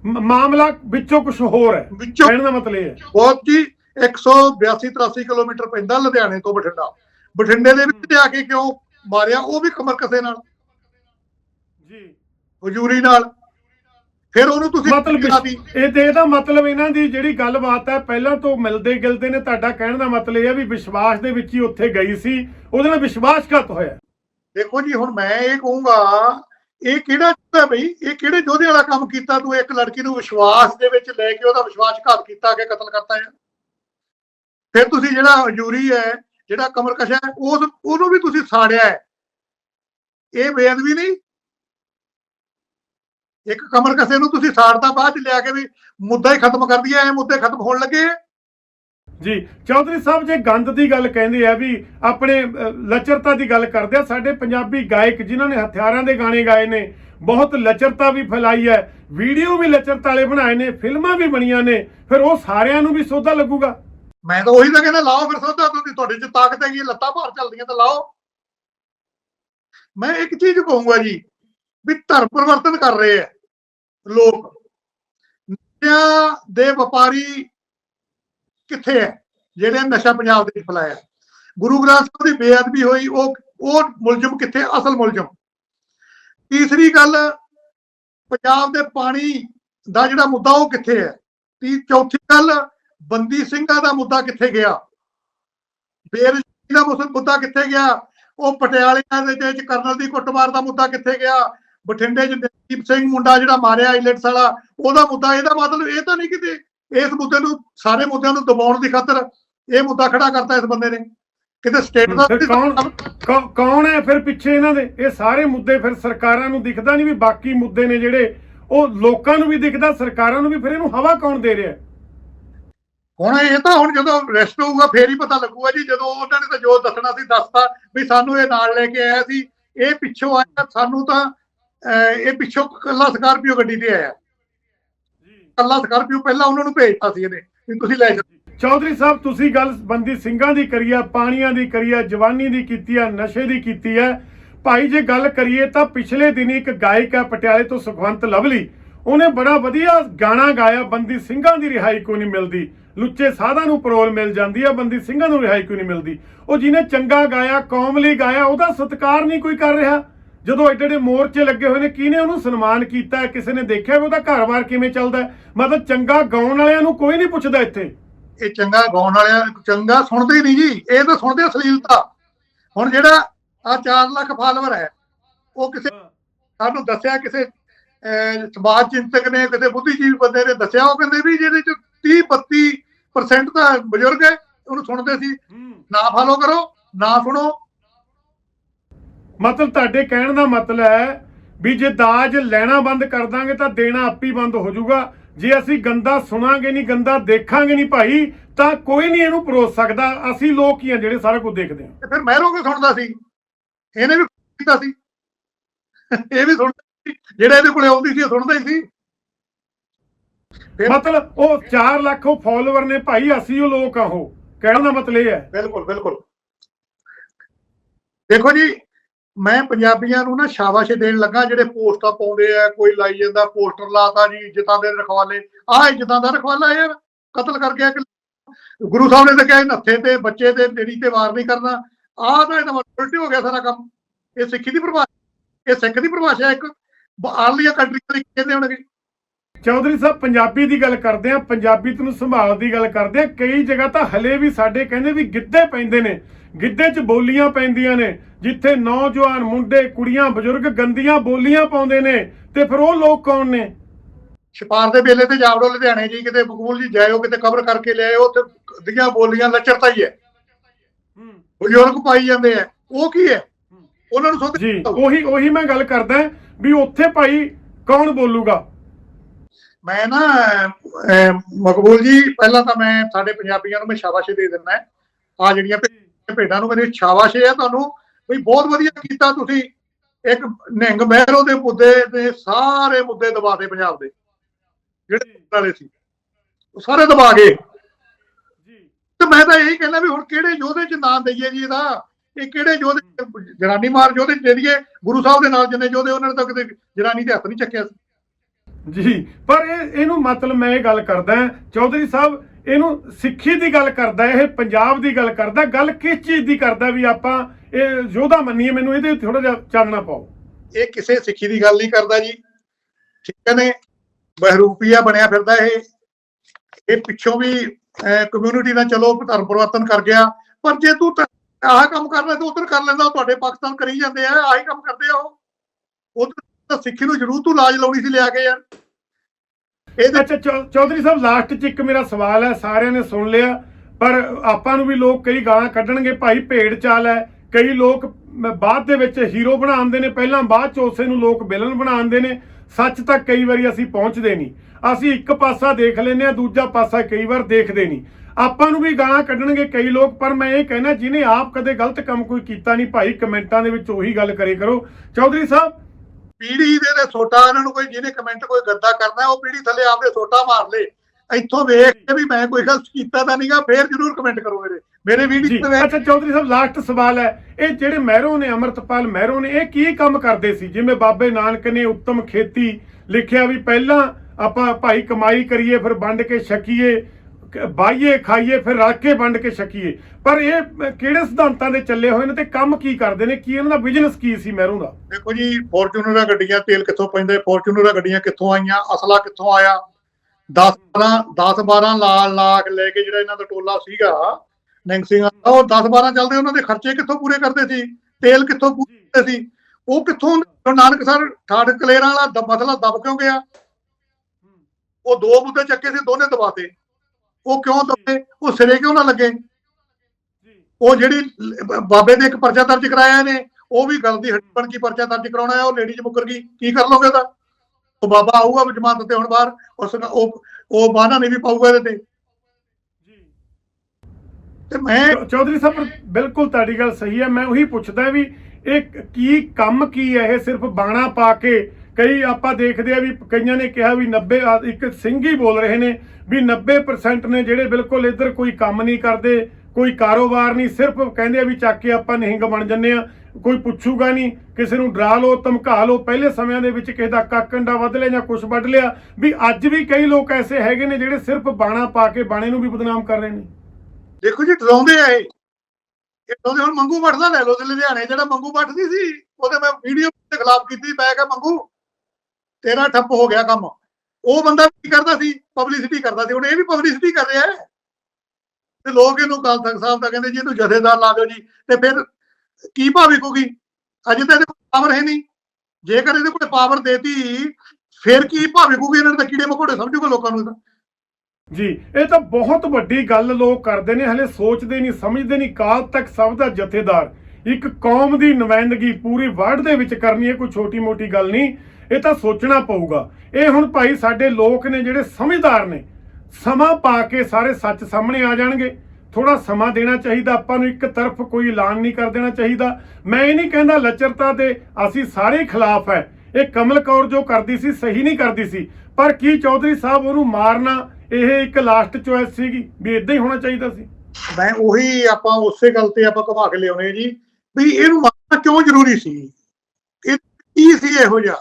ਮਾਮਲਾ ਵਿੱਚੋਂ ਕੁਝ ਹੋਰ ਹੈ। ਕਹਿਣ ਦਾ ਮਤਲਬ ਇਹ ਹੈ। ਬਹੁਤ ਜੀ 182 83 ਕਿਲੋਮੀਟਰ ਪੈਂਦਾ ਲੁਧਿਆਣੇ ਤੋਂ ਬਠਿੰਡਾ। ਬਠਿੰਡੇ ਦੇ ਵਿੱਚ ਜਾ ਕੇ ਕਿਉਂ ਮਾਰਿਆ ਉਹ ਵੀ ਕਮਰ ਕਸੇ ਨਾਲ। ਜੀ। ਹਜੂਰੀ ਨਾਲ। ਫਿਰ ਉਹਨੂੰ ਤੁਸੀਂ ਮਤਲਬ ਕਰਾਤੀ। ਇਹ ਤੇ ਇਹਦਾ ਮਤਲਬ ਇਹਨਾਂ ਦੀ ਜਿਹੜੀ ਗੱਲਬਾਤ ਹੈ ਪਹਿਲਾਂ ਤੋਂ ਮਿਲਦੇ ਗਿਲਦੇ ਨੇ ਤੁਹਾਡਾ ਕਹਿਣ ਦਾ ਮਤਲਬ ਇਹ ਹੈ ਵੀ ਵਿਸ਼ਵਾਸ ਦੇ ਵਿੱਚ ਹੀ ਉੱਥੇ ਗਈ ਸੀ। ਉਹਦੇ ਨਾਲ ਵਿਸ਼ਵਾਸਘਾਤ ਹੋਇਆ। ਦੇਖੋ ਜੀ ਹੁਣ ਮੈਂ ਇਹ ਕਹੂੰਗਾ ਇਹ ਕਿਹੜਾ ਯੋਧਾ ਬਈ? ਇਹ ਕਿਹੜੇ ਯੋਧੇ ਵਾਲਾ ਕੰਮ ਕੀਤਾ ਤੂੰ? ਇੱਕ ਲੜਕੀ ਨੂੰ ਵਿਸ਼ਵਾਸ ਦੇ ਵਿੱਚ ਲੈ ਕੇ ਉਹਦਾ ਵਿਸ਼ਵਾਸਘਾਤ ਕੀਤਾ ਕਿ ਕਤਲ ਕਰਤਾ ਹੈ ਫਿਰ ਤੁਸੀਂ ਜਿਹੜਾ ਹਜੂਰੀ ਹੈ ਜਿਹੜਾ ਕਮਰਕਸ਼ ਹੈ ਉਸ ਉਹਨੂੰ ਵੀ ਤੁਸੀਂ ਸਾੜਿਆ ਹੈ। ਇਹ ਬੇਅਦਬੀ ਨਹੀਂ ਇੱਕ ਕਮਰਕਸੇ ਨੂੰ ਤੁਸੀਂ ਸਾੜਤਾ ਬਾਅਦ ਲਿਆ ਕੇ ਵੀ ਮੁੱਦਾ ਹੀ ਖਤਮ ਕਰ ਦਿਆ ਇਹ ਮੁੱਦੇ ਖਤਮ ਹੋਣ ਲੱਗੇ। ਜੀ ਚੌਧਰੀ ਸਾਹਿਬ ਜੇ ਗੰਦ ਦੀ ਗੱਲ ਕਹਿੰਦੇ ਆ ਵੀ ਆਪਣੇ ਲਚਰਤਾ ਦੀ ਗੱਲ ਕਰਦੇ ਆ ਸਾਡੇ ਪੰਜਾਬੀ ਗਾਇਕ ਜਿਨ੍ਹਾਂ ਨੇ ਹਥਿਆਰਾਂ ਦੇ ਗਾਣੇ ਗਾਏ ਨੇ ਬਹੁਤ ਲਚਰਤਾ ਵੀ ਫੈਲਾਈ ਹੈ ਵੀਡੀਓ ਵੀ ਲਚਰਤਾ ਵਾਲੇ ਬਣਾਏ ਨੇ ਫਿਲਮਾਂ ਵੀ ਬਣੀਆਂ ਨੇ ਫਿਰ ਉਹ ਸਾਰਿਆਂ ਨੂੰ ਵੀ ਸੋਧਾ ਲੱਗੂਗਾ ਮੈਂ ਤਾਂ ਉਹੀ ਤਾਂ ਕਹਿੰਦਾ ਲਾਓ ਫਿਰ ਸੋਧਾ ਤੁਸੀਂ ਤੁਹਾਡੇ ਚ ਤਾਕਤ ਹੈਗੀ ਲੱਤਾਂ ਭਾਰ ਚੱਲਦੀਆਂ ਤਾਂ ਲਾਓ ਮੈਂ ਇੱਕ ਚੀਜ਼ ਕਹੂੰਗਾ ਜੀ ਵੀ ਧਰਮ ਪਰਿਵਰਤਨ ਕਰ ਰਹੇ ਆ ਲੋਕ। ਨਸ਼ਿਆਂ ਦੇ ਵਪਾਰੀ ਕਿੱਥੇ ਹੈ ਜਿਹੜੇ ਨਸ਼ਾ ਪੰਜਾਬ ਦੇ ਵਿੱਚ ਫੈਲਾਇਆ। ਗੁਰੂ ਗ੍ਰੰਥ ਸਾਹਿਬ ਦੀ ਬੇਅਦਬੀ ਹੋਈ, ਉਹ ਉਹ ਮੁਲਜ਼ਮ ਕਿੱਥੇ ਅਸਲ ਮੁਲਜ਼ਮ। ਤੀਸਰੀ ਗੱਲ, ਪੰਜਾਬ ਦੇ ਪਾਣੀ ਦਾ ਜਿਹੜਾ ਮੁੱਦਾ, ਉਹ ਕਿੱਥੇ ਹੈ ਤੀ, ਚੌਥੀ ਗੱਲ, ਬੰਦੀ ਸਿੰਘਾਂ ਦਾ ਮੁੱਦਾ ਕਿੱਥੇ ਗਿਆ? ਬੇਰੁਜ਼ਗਾਰੀ ਦਾ ਮੁੱਦਾ ਕਿੱਥੇ ਗਿਆ? ਉਹ ਪਟਿਆਲੇ ਦੇ ਵਿੱਚ ਕਰਨਲ ਦੀ ਕੁੱਟਮਾਰ ਦਾ ਮੁੱਦਾ ਕਿੱਥੇ ਗਿਆ? ਬਠਿੰਡੇ 'ਚ ਦੀਪ ਸਿੰਘ ਮੁੰਡਾ ਜਿਹੜਾ ਮਾਰਿਆ ਆਈਲੈਟਸ ਵਾਲਾ ਉਹਦਾ ਮੁੱਦਾ ਇਹਦਾ ਮਤਲਬ ਇਹ ਤਾਂ ਨਹੀਂ ਕਿਤੇ ਇਸ ਮੁੱਦੇ ਨੂੰ ਸਾਰੇ ਮੁੱਦਿਆਂ ਨੂੰ ਦਬਾਉਣ ਦੀ ਖਾਤਰ ਇਹ ਮੁੱਦਾ ਖੜਾ ਕਰਤਾ ਇਸ ਬੰਦੇ ਨੇ। ਕਿਤੇ ਸਟੇਟ ਦਾ ਕੌਣ ਹੈ ਫਿਰ ਪਿੱਛੇ ਇਹਨਾਂ ਦੇ? ਇਹ ਸਾਰੇ ਮੁੱਦੇ ਫਿਰ ਸਰਕਾਰਾਂ ਨੂੰ ਦਿਖਦਾ ਨਹੀਂ ਵੀ ਬਾਕੀ ਮੁੱਦੇ ਨੇ ਜਿਹੜੇ ਉਹ ਲੋਕਾਂ ਨੂੰ ਵੀ ਦਿਖਦਾ ਸਰਕਾਰਾਂ ਨੂੰ ਵੀ ਫਿਰ ਇਹਨੂੰ ਹਵਾ ਕੌਣ ਦੇ ਰਿਹਾ? ਹੁਣ ਇਹ ਤਾਂ ਹੁਣ ਜਦੋਂ ਰੈਸਟ ਹੋਊਗਾ ਫੇਰ ਹੀ ਪਤਾ ਲੱਗੂਗਾ ਜੀ। ਜਦੋਂ ਉਹਨਾਂ ਨੇ ਤਾਂ ਜੋ ਦੱਸਣਾ ਸੀ ਦੱਸਤਾ ਵੀ ਸਾਨੂੰ ਇਹ ਨਾਲ ਲੈ ਕੇ ਆਇਆ ਸੀ। ਇਹ ਪਿੱਛੋਂ ਆਇਆ ਸਾਨੂੰ ਤਾਂ ਇਹ ਪਿੱਛੋਂ ਕੱਲਾ ਸਕਾਰਪੀਓ ਗੱਡੀ ਤੇ ਆਇਆ। ਕੱਲਾ ਸਕਾਰਪੀਓ ਪਹਿਲਾਂ ਉਹਨਾਂ ਨੂੰ ਭੇਜਤਾ ਸੀ ਇਹਨੇ, ਵੀ ਤੁਸੀਂ ਲੈ ਜਾਓ। ਚੌਧਰੀ ਸਾਹਿਬ, ਤੁਸੀਂ ਗੱਲ ਬੰਦੀ ਸਿੰਘਾਂ ਦੀ ਕਰੀ ਆ, ਪਾਣੀਆਂ ਦੀ ਕਰੀ ਆ, ਜਵਾਨੀ ਦੀ ਕੀਤੀ ਆ, ਨਸ਼ੇ ਦੀ ਕੀਤੀ ਹੈ ਭਾਈ, ਜੇ ਗੱਲ ਕਰੀਏ ਤਾਂ ਪਿਛਲੇ ਦਿਨੀ ਇੱਕ ਗਾਇਕ ਹੈ ਪਟਿਆਲੇ ਤੋਂ ਸੁਖਵੰਤ ਲਵਲੀ, ਉਹਨੇ ਬੜਾ ਵਧੀਆ ਗਾਣਾ ਗਾਇਆ, ਬੰਦੀ ਸਿੰਘਾਂ ਦੀ ਰਿਹਾਈ ਕੋਈ ਨਹੀਂ ਮਿਲਦੀ। ਲੁੱਚੇ ਸਾਧਾਂ ਨੂੰ ਪਰੋਲ ਮਿਲ ਜਾਂਦੀ ਆ, ਬੰਦੀ ਸਿੰਘਾਂ ਨੂੰ ਰਿਹਾਈ ਕੋਈ ਨਹੀਂ ਮਿਲਦੀ। ਉਹ ਜਿਹਨੇ ਚੰਗਾ ਗਾਇਆ ਕੌਮ ਲਈ ਗਾਇਆ, ਉਹਦਾ ਸਤਿਕਾਰ ਨਹੀਂ ਕੋਈ ਕਰ ਰਿਹਾ। ਜਦੋਂ ਐਡੇ ਐਡੇ ਮੋਰਚੇ ਲੱਗੇ ਹੋਏ ਨੇ ਕਿਹਨੇ ਉਹਨੂੰ ਸਨਮਾਨ ਕੀਤਾ? ਕਿਸੇ ਨੇ ਦੇਖਿਆ ਵੀ ਉਹਦਾ ਘਰ-ਬਾਰ ਕਿਵੇਂ ਚੱਲਦਾ? ਮਤਲਬ ਚੰਗਾ ਗਾਉਣ ਵਾਲਿਆਂ ਨੂੰ ਕੋਈ ਨਹੀਂ ਪੁੱਛਦਾ ਇੱਥੇ। ਇਹ ਚੰਗਾ ਗਾਉਣ ਵਾਲਿਆਂ ਚੰਗਾ ਸੁਣਦੇ ਹੀ ਨਹੀਂ ਜੀ। ਇਹ ਤਾਂ ਸੁਣਦੇ ਅਸ਼ਲੀਲਤਾ। ਹੁਣ ਜਿਹੜਾ ਆ 4 ਲੱਖ ਫਾਲੋਅਰ ਹੈ ਉਹ ਕਿਸੇ ਸਾਨੂੰ ਦੱਸਿਆ ਕਿਸੇ ਸਮਾਜ ਚਿੰਤਕ ਨੇ ਕਿਸੇ ਬੁੱਧੀਜੀਵੀ ਬੰਦੇ ਨੇ ਦੱਸਿਆ ਉਹ ਕਹਿੰਦੇ ਵੀ ਜਿਹਦੇ ਚ 30 32% ਤਾਂ ਬਜ਼ੁਰਗ ਹੈ ਉਹਨੂੰ ਸੁਣਦੇ ਸੀ। ਨਾ ਫਾਲੋ ਕਰੋ ਨਾ ਸੁਣੋ ਮਤਲਬ ਤੁਹਾਡੇ ਕਹਿਣ ਦਾ ਮਤਲਬ ਹੈ ਵੀ ਜੇ ਦਾਜ ਲੈਣਾ ਬੰਦ ਕਰ ਦਾਂਗੇ ਤਾਂ ਦੇਣਾ ਆਪੀ ਬੰਦ ਹੋ ਜਾਊਗਾ। ਜੇ ਅਸੀਂ ਗੰਦਾ ਸੁਣਾਂਗੇ ਨਹੀਂ ਗੰਦਾ ਦੇਖਾਂਗੇ ਨਹੀਂ ਭਾਈ ਤਾਂ ਕੋਈ ਨਹੀਂ ਇਹਨੂੰ ਪਰੋਸ ਸਕਦਾ। ਅਸੀਂ ਲੋਕ ਹੀ ਆ ਜਿਹੜੇ ਸਾਰਾ ਕੁਝ ਦੇਖਦੇ ਹਾਂ। ਤੇ ਫਿਰ ਮਹਿਰੋਂ ਕਿਉਂ ਸੁਣਦਾ ਸੀ। ਇਹਨੇ ਵੀ ਕੀਤਾ ਸੀ। ਇਹ ਵੀ ਸੁਣਦਾ ਸੀ। ਜਿਹੜਾ ਇਹਦੇ ਕੋਲੇ ਆਉਂਦੀ ਸੀ ਉਹ ਸੁਣਦਾ ਹੀ ਸੀ। ਮਤਲਬ ਉਹ 4 ਲੱਖ ਉਹ ਫਾਲੋਅਰ ਨੇ ਭਾਈ ਅਸੀਂ ਉਹ ਲੋਕ ਆ ਉਹ। ਕਹਿਣ ਦਾ ਮਤਲਬ ਇਹ ਹੈ। ਬਿਲਕੁਲ ਬਿਲਕੁਲ। ਦੇਖੋ ਜੀ ਮੈਂ ਪੰਜਾਬੀਆਂ ਨੂੰ ਨਾ ਸ਼ਾਬਾਸ਼ ਦੇਣ ਲੱਗਾ, ਜਿਹੜੇ ਪੋਸਟਾਂ ਪਾਉਂਦੇ ਆ, ਕੋਈ ਲਾਈ ਜਾਂਦਾ, ਪੋਸਟਰ ਲਾਤਾ ਜੀ ਇੱਜ਼ਤਾਂ ਦੇ ਰਖਵਾਲੇ। ਆਹ ਇੱਜ਼ਤਾਂ ਦਾ ਰਖਵਾਲਾ ਯਾਰ, ਕਤਲ ਕਰ ਗਿਆ ਗੁਰੂ ਸਾਹਿਬ ਨੇ ਤਾਂ ਕਿਹਾ ਨੱਥੇ ਤੇ, ਬੱਚੇ ਤੇ, ਨੇੜੀ ਤੇ ਵਾਰ ਨਹੀਂ ਕਰਨਾ। ਆਹ ਤਾਂ ਇਹਦਾ ਉਲਟੀ ਹੋ ਗਿਆ ਸਾਰਾ ਕੰਮ। ਇਹ ਸਿੱਖੀ ਦੀ ਪਰਿਭਾਸ਼ਾ ਇਹ ਸਿੱਖ ਦੀ ਪਰਿਭਾਸ਼ਾ ਇੱਕ ਬਾਹਰਲੀਆਂ ਕੰਟਰੀਆਂ ਦੀ ਕਹਿੰਦੇ ਹੋਣਗੇ। ਚੌਧਰੀ ਸਾਹਿਬ, ਪੰਜਾਬੀ ਦੀ ਗੱਲ ਕਰਦੇ ਆ ਪੰਜਾਬੀ ਨੂੰ ਸੰਭਾਲ ਦੀ ਗੱਲ ਕਰਦੇ ਆ ਕਈ ਜਗ੍ਹਾ ਤਾਂ ਹਲੇ ਵੀ ਸਾਡੇ ਕਹਿੰਦੇ ਵੀ ਗਿੱਧੇ ਪੈਂਦੇ ਨੇ। ਗਿੱਧੇ 'ਚ ਬੋਲੀਆਂ ਪੈਂਦੀਆਂ ਨੇ ਜਿੱਥੇ ਨੌਜਵਾਨ ਮੁੰਡੇ ਕੁੜੀਆਂ ਬਜ਼ੁਰਗ ਗੰਦੀਆਂ ਬੋਲੀਆਂ ਪਾਉਂਦੇ ਨੇ ਤੇ ਫਿਰ ਉਹ ਲੋਕ ਕੌਣ ਨੇ? ਛਪਾਰ ਦੇ ਵੇਲੇ ਤੇ ਜਾਵੜੋ ਲੁਧਿਆਣੇ ਜੀ ਕਿਤੇ ਬਕੂਲ ਜੀ ਜਾਇਓ ਕਿਤੇ ਕਵਰ ਕਰਕੇ ਲਿਆਇਓ ਉੱਥੇ ਦੀਆਂ ਬੋਲੀਆਂ ਲੱਚਰਤਾ ਹੀ ਹੈ। ਬਜ਼ੁਰਗ ਪਾਈ ਜਾਂਦੇ ਆ। ਉਹ ਕੀ ਹੈ? ਉਹਨਾਂ ਨੂੰ ਸੁਧ ਜੀ ਉਹੀ ਉਹੀ ਮੈਂ ਗੱਲ ਕਰਦਾ ਵੀ ਉੱਥੇ ਭਾਈ ਕੌਣ ਬੋਲੂਗਾ? ਮੈਂ ਨਾ ਮਕਬੂਲ ਜੀ ਪਹਿਲਾਂ ਤਾਂ ਮੈਂ ਸਾਡੇ ਪੰਜਾਬੀਆਂ ਨੂੰ ਮੈਂ ਸ਼ਾਬਾਸ਼ ਦੇ ਦਿੰਦਾ ਆ ਜਿਹੜੀਆਂ ਭੇਡਾਂ ਨੂੰ ਮੇਰੀ ਸ਼ਾਬਾਸ਼ ਹੈ ਤੁਹਾਨੂੰ। ਵੀ ਬਹੁਤ ਵਧੀਆ ਕੀਤਾ ਤੁਸੀਂ। ਇੱਕ ਨਿਹੰਗ ਮਹਿਰੋ ਦੇ ਮੁੱਦੇ ਦੇ ਸਾਰੇ ਮੁੱਦੇ ਦਬਾਤੇ ਪੰਜਾਬ ਦੇ। ਜਿਹੜੇ ਵਾਲੇ ਸੀ। ਉਹ ਸਾਰੇ ਦਬਾ ਗਏ। ਜੀ। ਤੇ ਮੈਂ ਤਾਂ ਇਹੀ ਕਹਿੰਦਾ ਵੀ ਹੁਣ ਕਿਹੜੇ ਯੋਧੇ ਚ ਨਾਂ ਦਈਏ ਜੀ ਇਹਦਾ? ਇਹ ਕਿਹੜੇ ਯੋਧੇ ਜਨਾਨੀ ਮਾਰ ਯੋਧੇ ਦੇ ਦਈਏ? ਗੁਰੂ ਸਾਹਿਬ ਦੇ ਨਾਲ ਜਿੰਨੇ ਯੋਧੇ ਉਹਨਾਂ ਨੇ ਤਾਂ ਕਿਤੇ ਜਨਾਨੀ ਦੇ ਹੱਥ ਨਹੀਂ ਚੱਕਿਆ ਸੀ। ਜੀ। ਪਰ ਇਹ ਇਹਨੂੰ ਮਤਲਬ ਮੈਂ ਇਹ ਗੱਲ ਕਰਦਾ ਚੌਧਰੀ ਸਾਹਿਬ ਇਹਨੂੰ ਸਿੱਖੀ ਦੀ ਗੱਲ ਕਰਦਾ, ਇਹ ਪੰਜਾਬ ਦੀ ਗੱਲ ਕਰਦਾ, ਗੱਲ ਕਿਸ ਚੀਜ਼ ਦੀ ਕਰਦਾ ਵੀ ਆਪਾਂ ਇਹ ਯੋਧਾ ਮੰਨੀਏ, ਮੈਨੂੰ ਇਹਦੇ ਥੋੜਾ ਜਿਹਾ ਚਾਨਣਾ ਪਾਓ। ਇਹ ਕਿਸੇ ਸਿੱਖੀ ਦੀ ਗੱਲ ਨਹੀਂ ਕਰਦਾ ਜੀ। ਠੀਕ ਹੈ ਨੇ? ਬਹਿਰੂਪੀਆ ਬਣਿਆ ਫਿਰਦਾ ਇਹ। ਇਹ ਪਿੱਛੋਂ ਵੀ ਕਮਿਊਨਿਟੀ ਦਾ ਚਲੋ ਧਰਮ ਪਰਿਵਰਤਨ ਕਰ ਗਿਆ। ਪਰ ਜੇ ਤੂੰ ਆਹ ਕੰਮ ਕਰਨਾ ਤੇ ਉਧਰ ਕਰ ਲੈਂਦਾ ਤੁਹਾਡੇ ਪਾਕਿਸਤਾਨ ਕਰੀ ਜਾਂਦੇ ਆ, ਆਹੀ ਕੰਮ ਕਰਦੇ ਆ ਉਹ। ਉਧਰ ਸਿੱਖੀ ਨੂੰ ਜ਼ਰੂਰ ਤੂੰ ਲਾਜ ਲਾਉਣੀ ਸੀ ਲਿਆ ਕੇ ਯਾਰ। ਅੱਛਾ, ਚੌ- ਚੌਧਰੀ ਸਾਹਿਬ ਲਾਸਟ 'ਚ ਇੱਕ ਮੇਰਾ ਸਵਾਲ ਹੈ, ਸਾਰਿਆਂ ਨੇ ਸੁਣ ਲਿਆ, ਪਰ ਆਪਾਂ ਨੂੰ ਵੀ ਲੋਕ ਕਈ ਗਾਲਾਂ ਕੱਢਣਗੇ, ਭਾਈ ਭੇਡ ਚਾਲ ਹੈ। ਕਈ ਲੋਕ ਬਾਅਦ ਦੇ ਵਿੱਚ ਹੀਰੋ ਬਣਾਉਂਦੇ ਨੇ, ਪਹਿਲਾਂ ਬਾਅਦ ਚ ਉਸੇ ਨੂੰ ਲੋਕ ਵਿਲਨ ਬਣਾਉਂਦੇ ਨੇ। ਸੱਚ ਤੱਕ ਕਈ ਵਾਰੀ ਅਸੀਂ ਪਹੁੰਚਦੇ ਨਹੀਂ। ਅਸੀਂ ਇੱਕ ਪਾਸਾ ਦੇਖ ਲੈਂਦੇ ਆ ਦੂਜਾ ਪਾਸਾ ਕਈ ਵਾਰ ਦੇਖਦੇ ਨਹੀਂ। ਆਪਾਂ ਨੂੰ ਵੀ ਗਾਲਾਂ ਕੱਢਣਗੇ ਕਈ ਲੋਕ, ਪਰ ਮੈਂ ਇਹ ਕਹਿਣਾ, ਜਿਹਨੇ ਆਪ ਕਦੇ ਗਲਤ ਕੰਮ ਕੋਈ ਕੀਤਾ ਨਹੀਂ, ਭਾਈ ਕਮੈਂਟਾਂ ਦੇ ਵਿੱਚ ਉਹੀ ਗੱਲ ਕਰੇ ਕਰੋ। ਚੌਧਰੀ ਸਾਹਿਬ ਪੀੜੀ ਦੇ ਤੇ ਸੋਟਾ ਇਹਨਾਂ ਨੂੰ ਕੋਈ ਜਿਹਨੇ ਕਮੈਂਟ ਕੋਈ ਗੱਦਾ ਕਰਨਾ ਉਹ ਪੀੜੀ ਥੱਲੇ ਆਪਦੇ ਸੋਟਾ ਮਾਰ ਲੇ। ਇੱਥੋਂ ਵੇਖ ਕੇ ਵੀ ਮੈਂ ਕੋਈ ਗਲਤ ਕੀਤਾ ਤਾਂ ਨਹੀਂਗਾ ਫੇਰ ਜ਼ਰੂਰ ਕਮੈਂਟ ਕਰੋ ਮੇਰੇ। ਮੇਰੇ ਵੀਡੀਓ ਤੇ ਅੱਛਾ ਚੌਧਰੀ ਸਾਹਿਬ ਲਾਸਟ ਸਵਾਲ ਹੈ। ਇਹ ਜਿਹੜੇ ਮਹਿਰੋਂ ਨੇ ਅਮਰਤਪਾਲ ਮਹਿਰੋਂ ਨੇ ਇਹ ਕੀ ਕੰਮ ਕਰਦੇ ਸੀ? ਜਿਵੇਂ ਬਾਬੇ ਨਾਨਕ ਨੇ ਉੱਤਮ ਖੇਤੀ ਲਿਖਿਆ ਵੀ ਪਹਿਲਾਂ ਆਪਾਂ ਭਾਈ ਕਮਾਈ ਕਰੀਏ ਫਿਰ ਵੰਡ ਕੇ ਛਕੀਏ ਬਾਈਏ ਖਾਈਏ ਫਿਰ ਰਲ ਕੇ ਵੰਡ ਕੇ ਛਕੀਏ। ਪਰ ਇਹ ਕਿਹੜੇ ਸਿਧਾਂਤਾਂ ਦੇ ਚੱਲੇ ਹੋਏ ਨੇ ਤੇ ਕੰਮ ਕੀ ਕਰਦੇ ਨੇ? ਕੀ ਇਹਨਾਂ ਦਾ ਬਿਜ਼ਨਸ ਕੀ ਸੀ ਮਹਿਰੋਂ ਦਾ? ਦੇਖੋ ਜੀ ਫੋਰਚੂਨਰ ਗੱਡੀਆਂ ਤੇਲ ਕਿੱਥੋਂ ਪੈਂਦਾ? ਫੋਰਚੂਨਰ ਗੱਡੀਆਂ ਕਿੱਥੋਂ ਆਈਆਂ? ਅਸਲਾ ਕਿੱਥੋਂ ਆਇਆ? 10 12 10 12 ਲਾਲ ਲਾਖ ਲੈ ਕੇ ਜਿਹੜਾ ਇਹਨਾਂ ਦਾ ਟੋਲਾ ਸੀਗਾ ਨਿੰਗ ਸਿੰਘ ਦਾ, ਉਹ 10 12 ਚੱਲਦੇ ਉਹਨਾਂ ਦੇ ਖਰਚੇ ਕਿੱਥੋਂ ਪੂਰੇ ਕਰਦੇ ਸੀ? ਤੇਲ ਕਿੱਥੋਂ ਪੂਰੇ ਸੀ? ਉਹ ਕਿੱਥੋਂ ਜਦੋਂ ਨਾਨਕ ਸਰ ਠਾੜ ਕਲੇਰਾਂ ਵਾਲਾ ਦ- ਮਸਲਾ ਦਬ ਕਿਉਂ ਗਿਆ? ਉਹ ਦੋ ਮੁੱਦੇ ਚੱਕੇ ਸੀ ਦੋਨੇ ਦਬਾਤੇ। ਉਹ ਕਿਉਂ ਦਬੇ? ਉਹ ਸਿਰੇ ਕਿਉਂ ਨਾ ਲੱਗੇ? ਉਹ ਜਿਹੜੀ ਬਾਬੇ ਨੇ ਇੱਕ ਪਰਚਾ ਦਰਜ ਕਰਾਇਆ ਨੇ ਉਹ ਵੀ ਗੱਲ ਦੀ ਹੱਡੀ ਬਣ ਕੇ ਪਰਚਾ ਦਰਜ ਕਰਾਉਣਾ ਹੈ ਉਹ ਲੇਡੀ ਚ ਮੁੱਕਰ ਗਈ। ਕੀ ਕਰ ਲੋਗੇ ਉਹਦਾ? ਉਹ ਬਾਬਾ ਆਊਗਾ ਜ਼ਮਾਨਤ ਤੇ ਹੁਣ ਬਾਹਰ ਉਸ ਉਹ ਉਹ ਬਾਨਾ ਨਹੀਂ ਵੀ ਪਾਊਗਾ ਇਹਦੇ ਤੇ। ਤੇ ਮੈਂ ਚੌਧਰੀ ਸਾਹਿਬ ਬਿਲਕੁਲ ਤੁਹਾਡੀ ਗੱਲ ਸਹੀ ਹੈ। ਮੈਂ ਉਹੀ ਪੁੱਛਦਾ ਵੀ ਇਹ ਕੀ ਕੰਮ ਕੀ ਹੈ? ਇਹ ਸਿਰਫ ਬਾਣਾ ਪਾ ਕੇ ਕਈ ਆਪਾਂ ਦੇਖਦੇ ਆ ਵੀ ਕਈਆਂ ਨੇ ਕਿਹਾ ਵੀ 90 ਇੱਕ ਸਿੰਘ ਬੋਲ ਰਹੇ ਨੇ ਵੀ 90% ਨੇ ਜਿਹੜੇ ਬਿਲਕੁਲ ਇੱਧਰ ਕੋਈ ਕੰਮ ਨਹੀਂ ਕਰਦੇ, ਕੋਈ ਕਾਰੋਬਾਰ ਨਹੀਂ, ਸਿਰਫ ਕਹਿੰਦੇ ਆ ਵੀ ਚੱਕ ਕੇ ਆਪਾਂ ਨਿਹੰਗ ਬਣ ਜੰਨੇ ਆ, ਕੋਈ ਪੁੱਛੂਗਾ ਨਹੀਂ, ਕਿਸੇ ਨੂੰ ਡਰਾ ਲਓ, ਧਮਕਾ ਲਓ, ਪਹਿਲੇ ਸਮਿਆਂ ਦੇ ਵਿੱਚ ਕਿਸੇ ਦਾ ਕਾਕੰਡਾ ਵੱਧ ਲਿਆ ਜਾਂ ਕੁਝ ਵੱਢ ਲਿਆ, ਵੀ ਅੱਜ ਵੀ ਕਈ ਲੋਕ ਐਸੇ ਹੈਗੇ ਨੇ ਜਿਹੜੇ ਸਿਰਫ ਬਾਣਾ ਪਾ ਕੇ ਬਾਣੇ ਨੂੰ ਵੀ ਬਦਨਾਮ ਕਰ ਰਹੇ ਨੇ। ਦੇਖੋ ਜੀ, ਡਰਾਉਂਦੇ ਆ ਇਹ। ਇਹ ਹੁਣ ਮੰਗੂ ਮੱਠ ਲੈ ਲਓ ਤੇ ਲੁਧਿਆਣੇ, ਜਿਹੜਾ ਮੰਗੂ ਮੱਠ ਸੀ, ਉਹਦੇ ਮੈਂ ਵੀਡੀਓ ਦੇ ਖਿਲਾਫ ਕੀਤੀ, ਮੈਂ ਕਿਹਾ, ਮੰਗੂ ਤੇਰਾ ਠੱਪ ਹੋ ਗਿਆ ਕੰਮ। ਉਹ ਬੰਦਾ ਕੀ ਕਰਦਾ ਸੀ? ਪਬਲਿਸਿਟੀ ਕਰਦਾ ਸੀ। ਹੁਣ ਇਹ ਵੀ ਪਬਲਿਸਿਟੀ ਕਰ ਰਿਹਾ ਹੈ। ਤੇ ਲੋਕ ਇਹਨੂੰ ਕਾਲ ਤਖਤ ਸਾਹਿਬ ਦਾ ਕਹਿੰਦੇ ਜੀ, ਇਹਨੂੰ ਜਥੇਦਾਰ ਲਾ ਦਿਓ ਜੀ। ਤੇ ਫਿਰ ਕੀ ਭਾਵਿਕੂਗੀ ਅਜੇ ਤਾਂ ਇਹਦੇ ਕੋਲ ਪਾਵਰ ਹੈ ਨਹੀਂ। ਜੇਕਰ ਇਹਦੇ ਕੋਲ ਪਾਵਰ ਦੇਤੀ, ਫਿਰ ਕੀ ਭਾਵਿਕੂਗੀ ਇਹਨਾਂ ਨੇ ਕੀੜੇ ਮਕੌੜੇ ਸਮਝੂਗਾ ਲੋਕਾਂ ਨੂੰ ਤਾਂ। ਜੀ, ਇਹ ਤਾਂ ਬਹੁਤ ਵੱਡੀ ਗੱਲ ਲੋਕ ਕਰਦੇ ਨੇ। ਹਲੇ ਸੋਚਦੇ ਨਹੀਂ, ਸਮਝਦੇ ਨਹੀਂ। ਕਾਲ ਤੱਕ ਸਭ ਦਾ ਜਥੇਦਾਰ। ਇੱਕ ਕੌਮ ਦੀ ਨੁਮਾਇੰਦਗੀ ਪੂਰੀ ਵਰਲਡ ਦੇ ਵਿੱਚ ਕਰਨੀ ਹੈ, ਕੋਈ ਛੋਟੀ-ਮੋਟੀ ਗੱਲ ਨਹੀਂ। ਇਹ ਤਾਂ ਸੋਚਣਾ ਪਊਗਾ। ਇਹ ਹੁਣ ਭਾਈ ਸਾਡੇ ਲੋਕ ਨੇ ਜਿਹੜੇ ਸਮਝਦਾਰ ਨੇ, ਸਮਾਂ ਪਾ ਕੇ ਸਾਰੇ ਸੱਚ ਸਾਹਮਣੇ ਆ ਜਾਣਗੇ। ਥੋੜਾ ਸਮਾਂ ਦੇਣਾ ਚਾਹੀਦਾ, ਆਪਾਂ ਨੂੰ ਇੱਕ ਤਰਫ ਕੋਈ ਐਲਾਨ ਨਹੀਂ ਕਰ ਦੇਣਾ ਚਾਹੀਦਾ। ਮੈਂ ਇਹ ਨਹੀਂ ਕਹਿੰਦਾ ਲਚਰਤਾ ਦੇ ਅਸੀਂ ਸਾਰੇ ਖਿਲਾਫ ਹੈ। ਇਹ ਕਮਲ ਕੌਰ ਜੋ ਕਰਦੀ ਸੀ, ਸਹੀ ਨਹੀਂ ਕਰਦੀ ਸੀ। ਪਰ ਕੀ ਚੌਧਰੀ ਸਾਹਿਬ ਉਹਨੂੰ ਮਾਰਨਾ, ਇਹ ਇੱਕ ਲਾਸਟ ਚੋਇਸ ਸੀਗੀ ਵੀ ਇਦਾਂ ਹੀ ਹੋਣਾ ਚਾਹੀਦਾ ਸੀ। ਮੈਂ ਉਹੀ ਆਪਾਂ ਉਸੇ ਗੱਲ ਤੇ ਆਪਾਂ ਘੁਮਾ ਕੇ ਲਿਆਉਣੇ ਜੀ, ਵੀ ਇਹਨੂੰ ਮਾਰਨਾ ਕਿਉਂ ਜ਼ਰੂਰੀ ਸੀ? ਇਹ ਕੀ ਸੀ ਇਹੋ ਜਿਹਾ?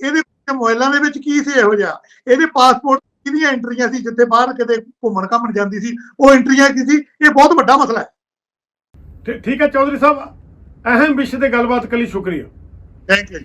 ਇਹਦੇ ਮੋਬਾਈਲਾਂ ਦੇ ਵਿੱਚ ਕੀ ਸੀ ਇਹੋ ਜਿਹਾ? ਇਹਦੇ ਪਾਸਪੋਰਟ ਕਿਹਦੀਆਂ ਐਂਟਰੀਆਂ ਸੀ ਜਿੱਥੇ ਬਾਹਰ ਕਿਤੇ ਘੁੰਮਣ ਘਾਮਣ ਜਾਂਦੀ ਸੀ? ਉਹ ਐਂਟਰੀਆਂ ਕੀ ਸੀ। ਇਹ ਬਹੁਤ ਵੱਡਾ ਮਸਲਾ ਹੈ। ਠੀਕ ਹੈ ਚੌਧਰੀ ਸਾਹਿਬ ਅਹਿਮ ਵਿਸ਼ੇ ਤੇ ਗੱਲਬਾਤ ਲਈ ਸ਼ੁਕਰੀਆ। Thank you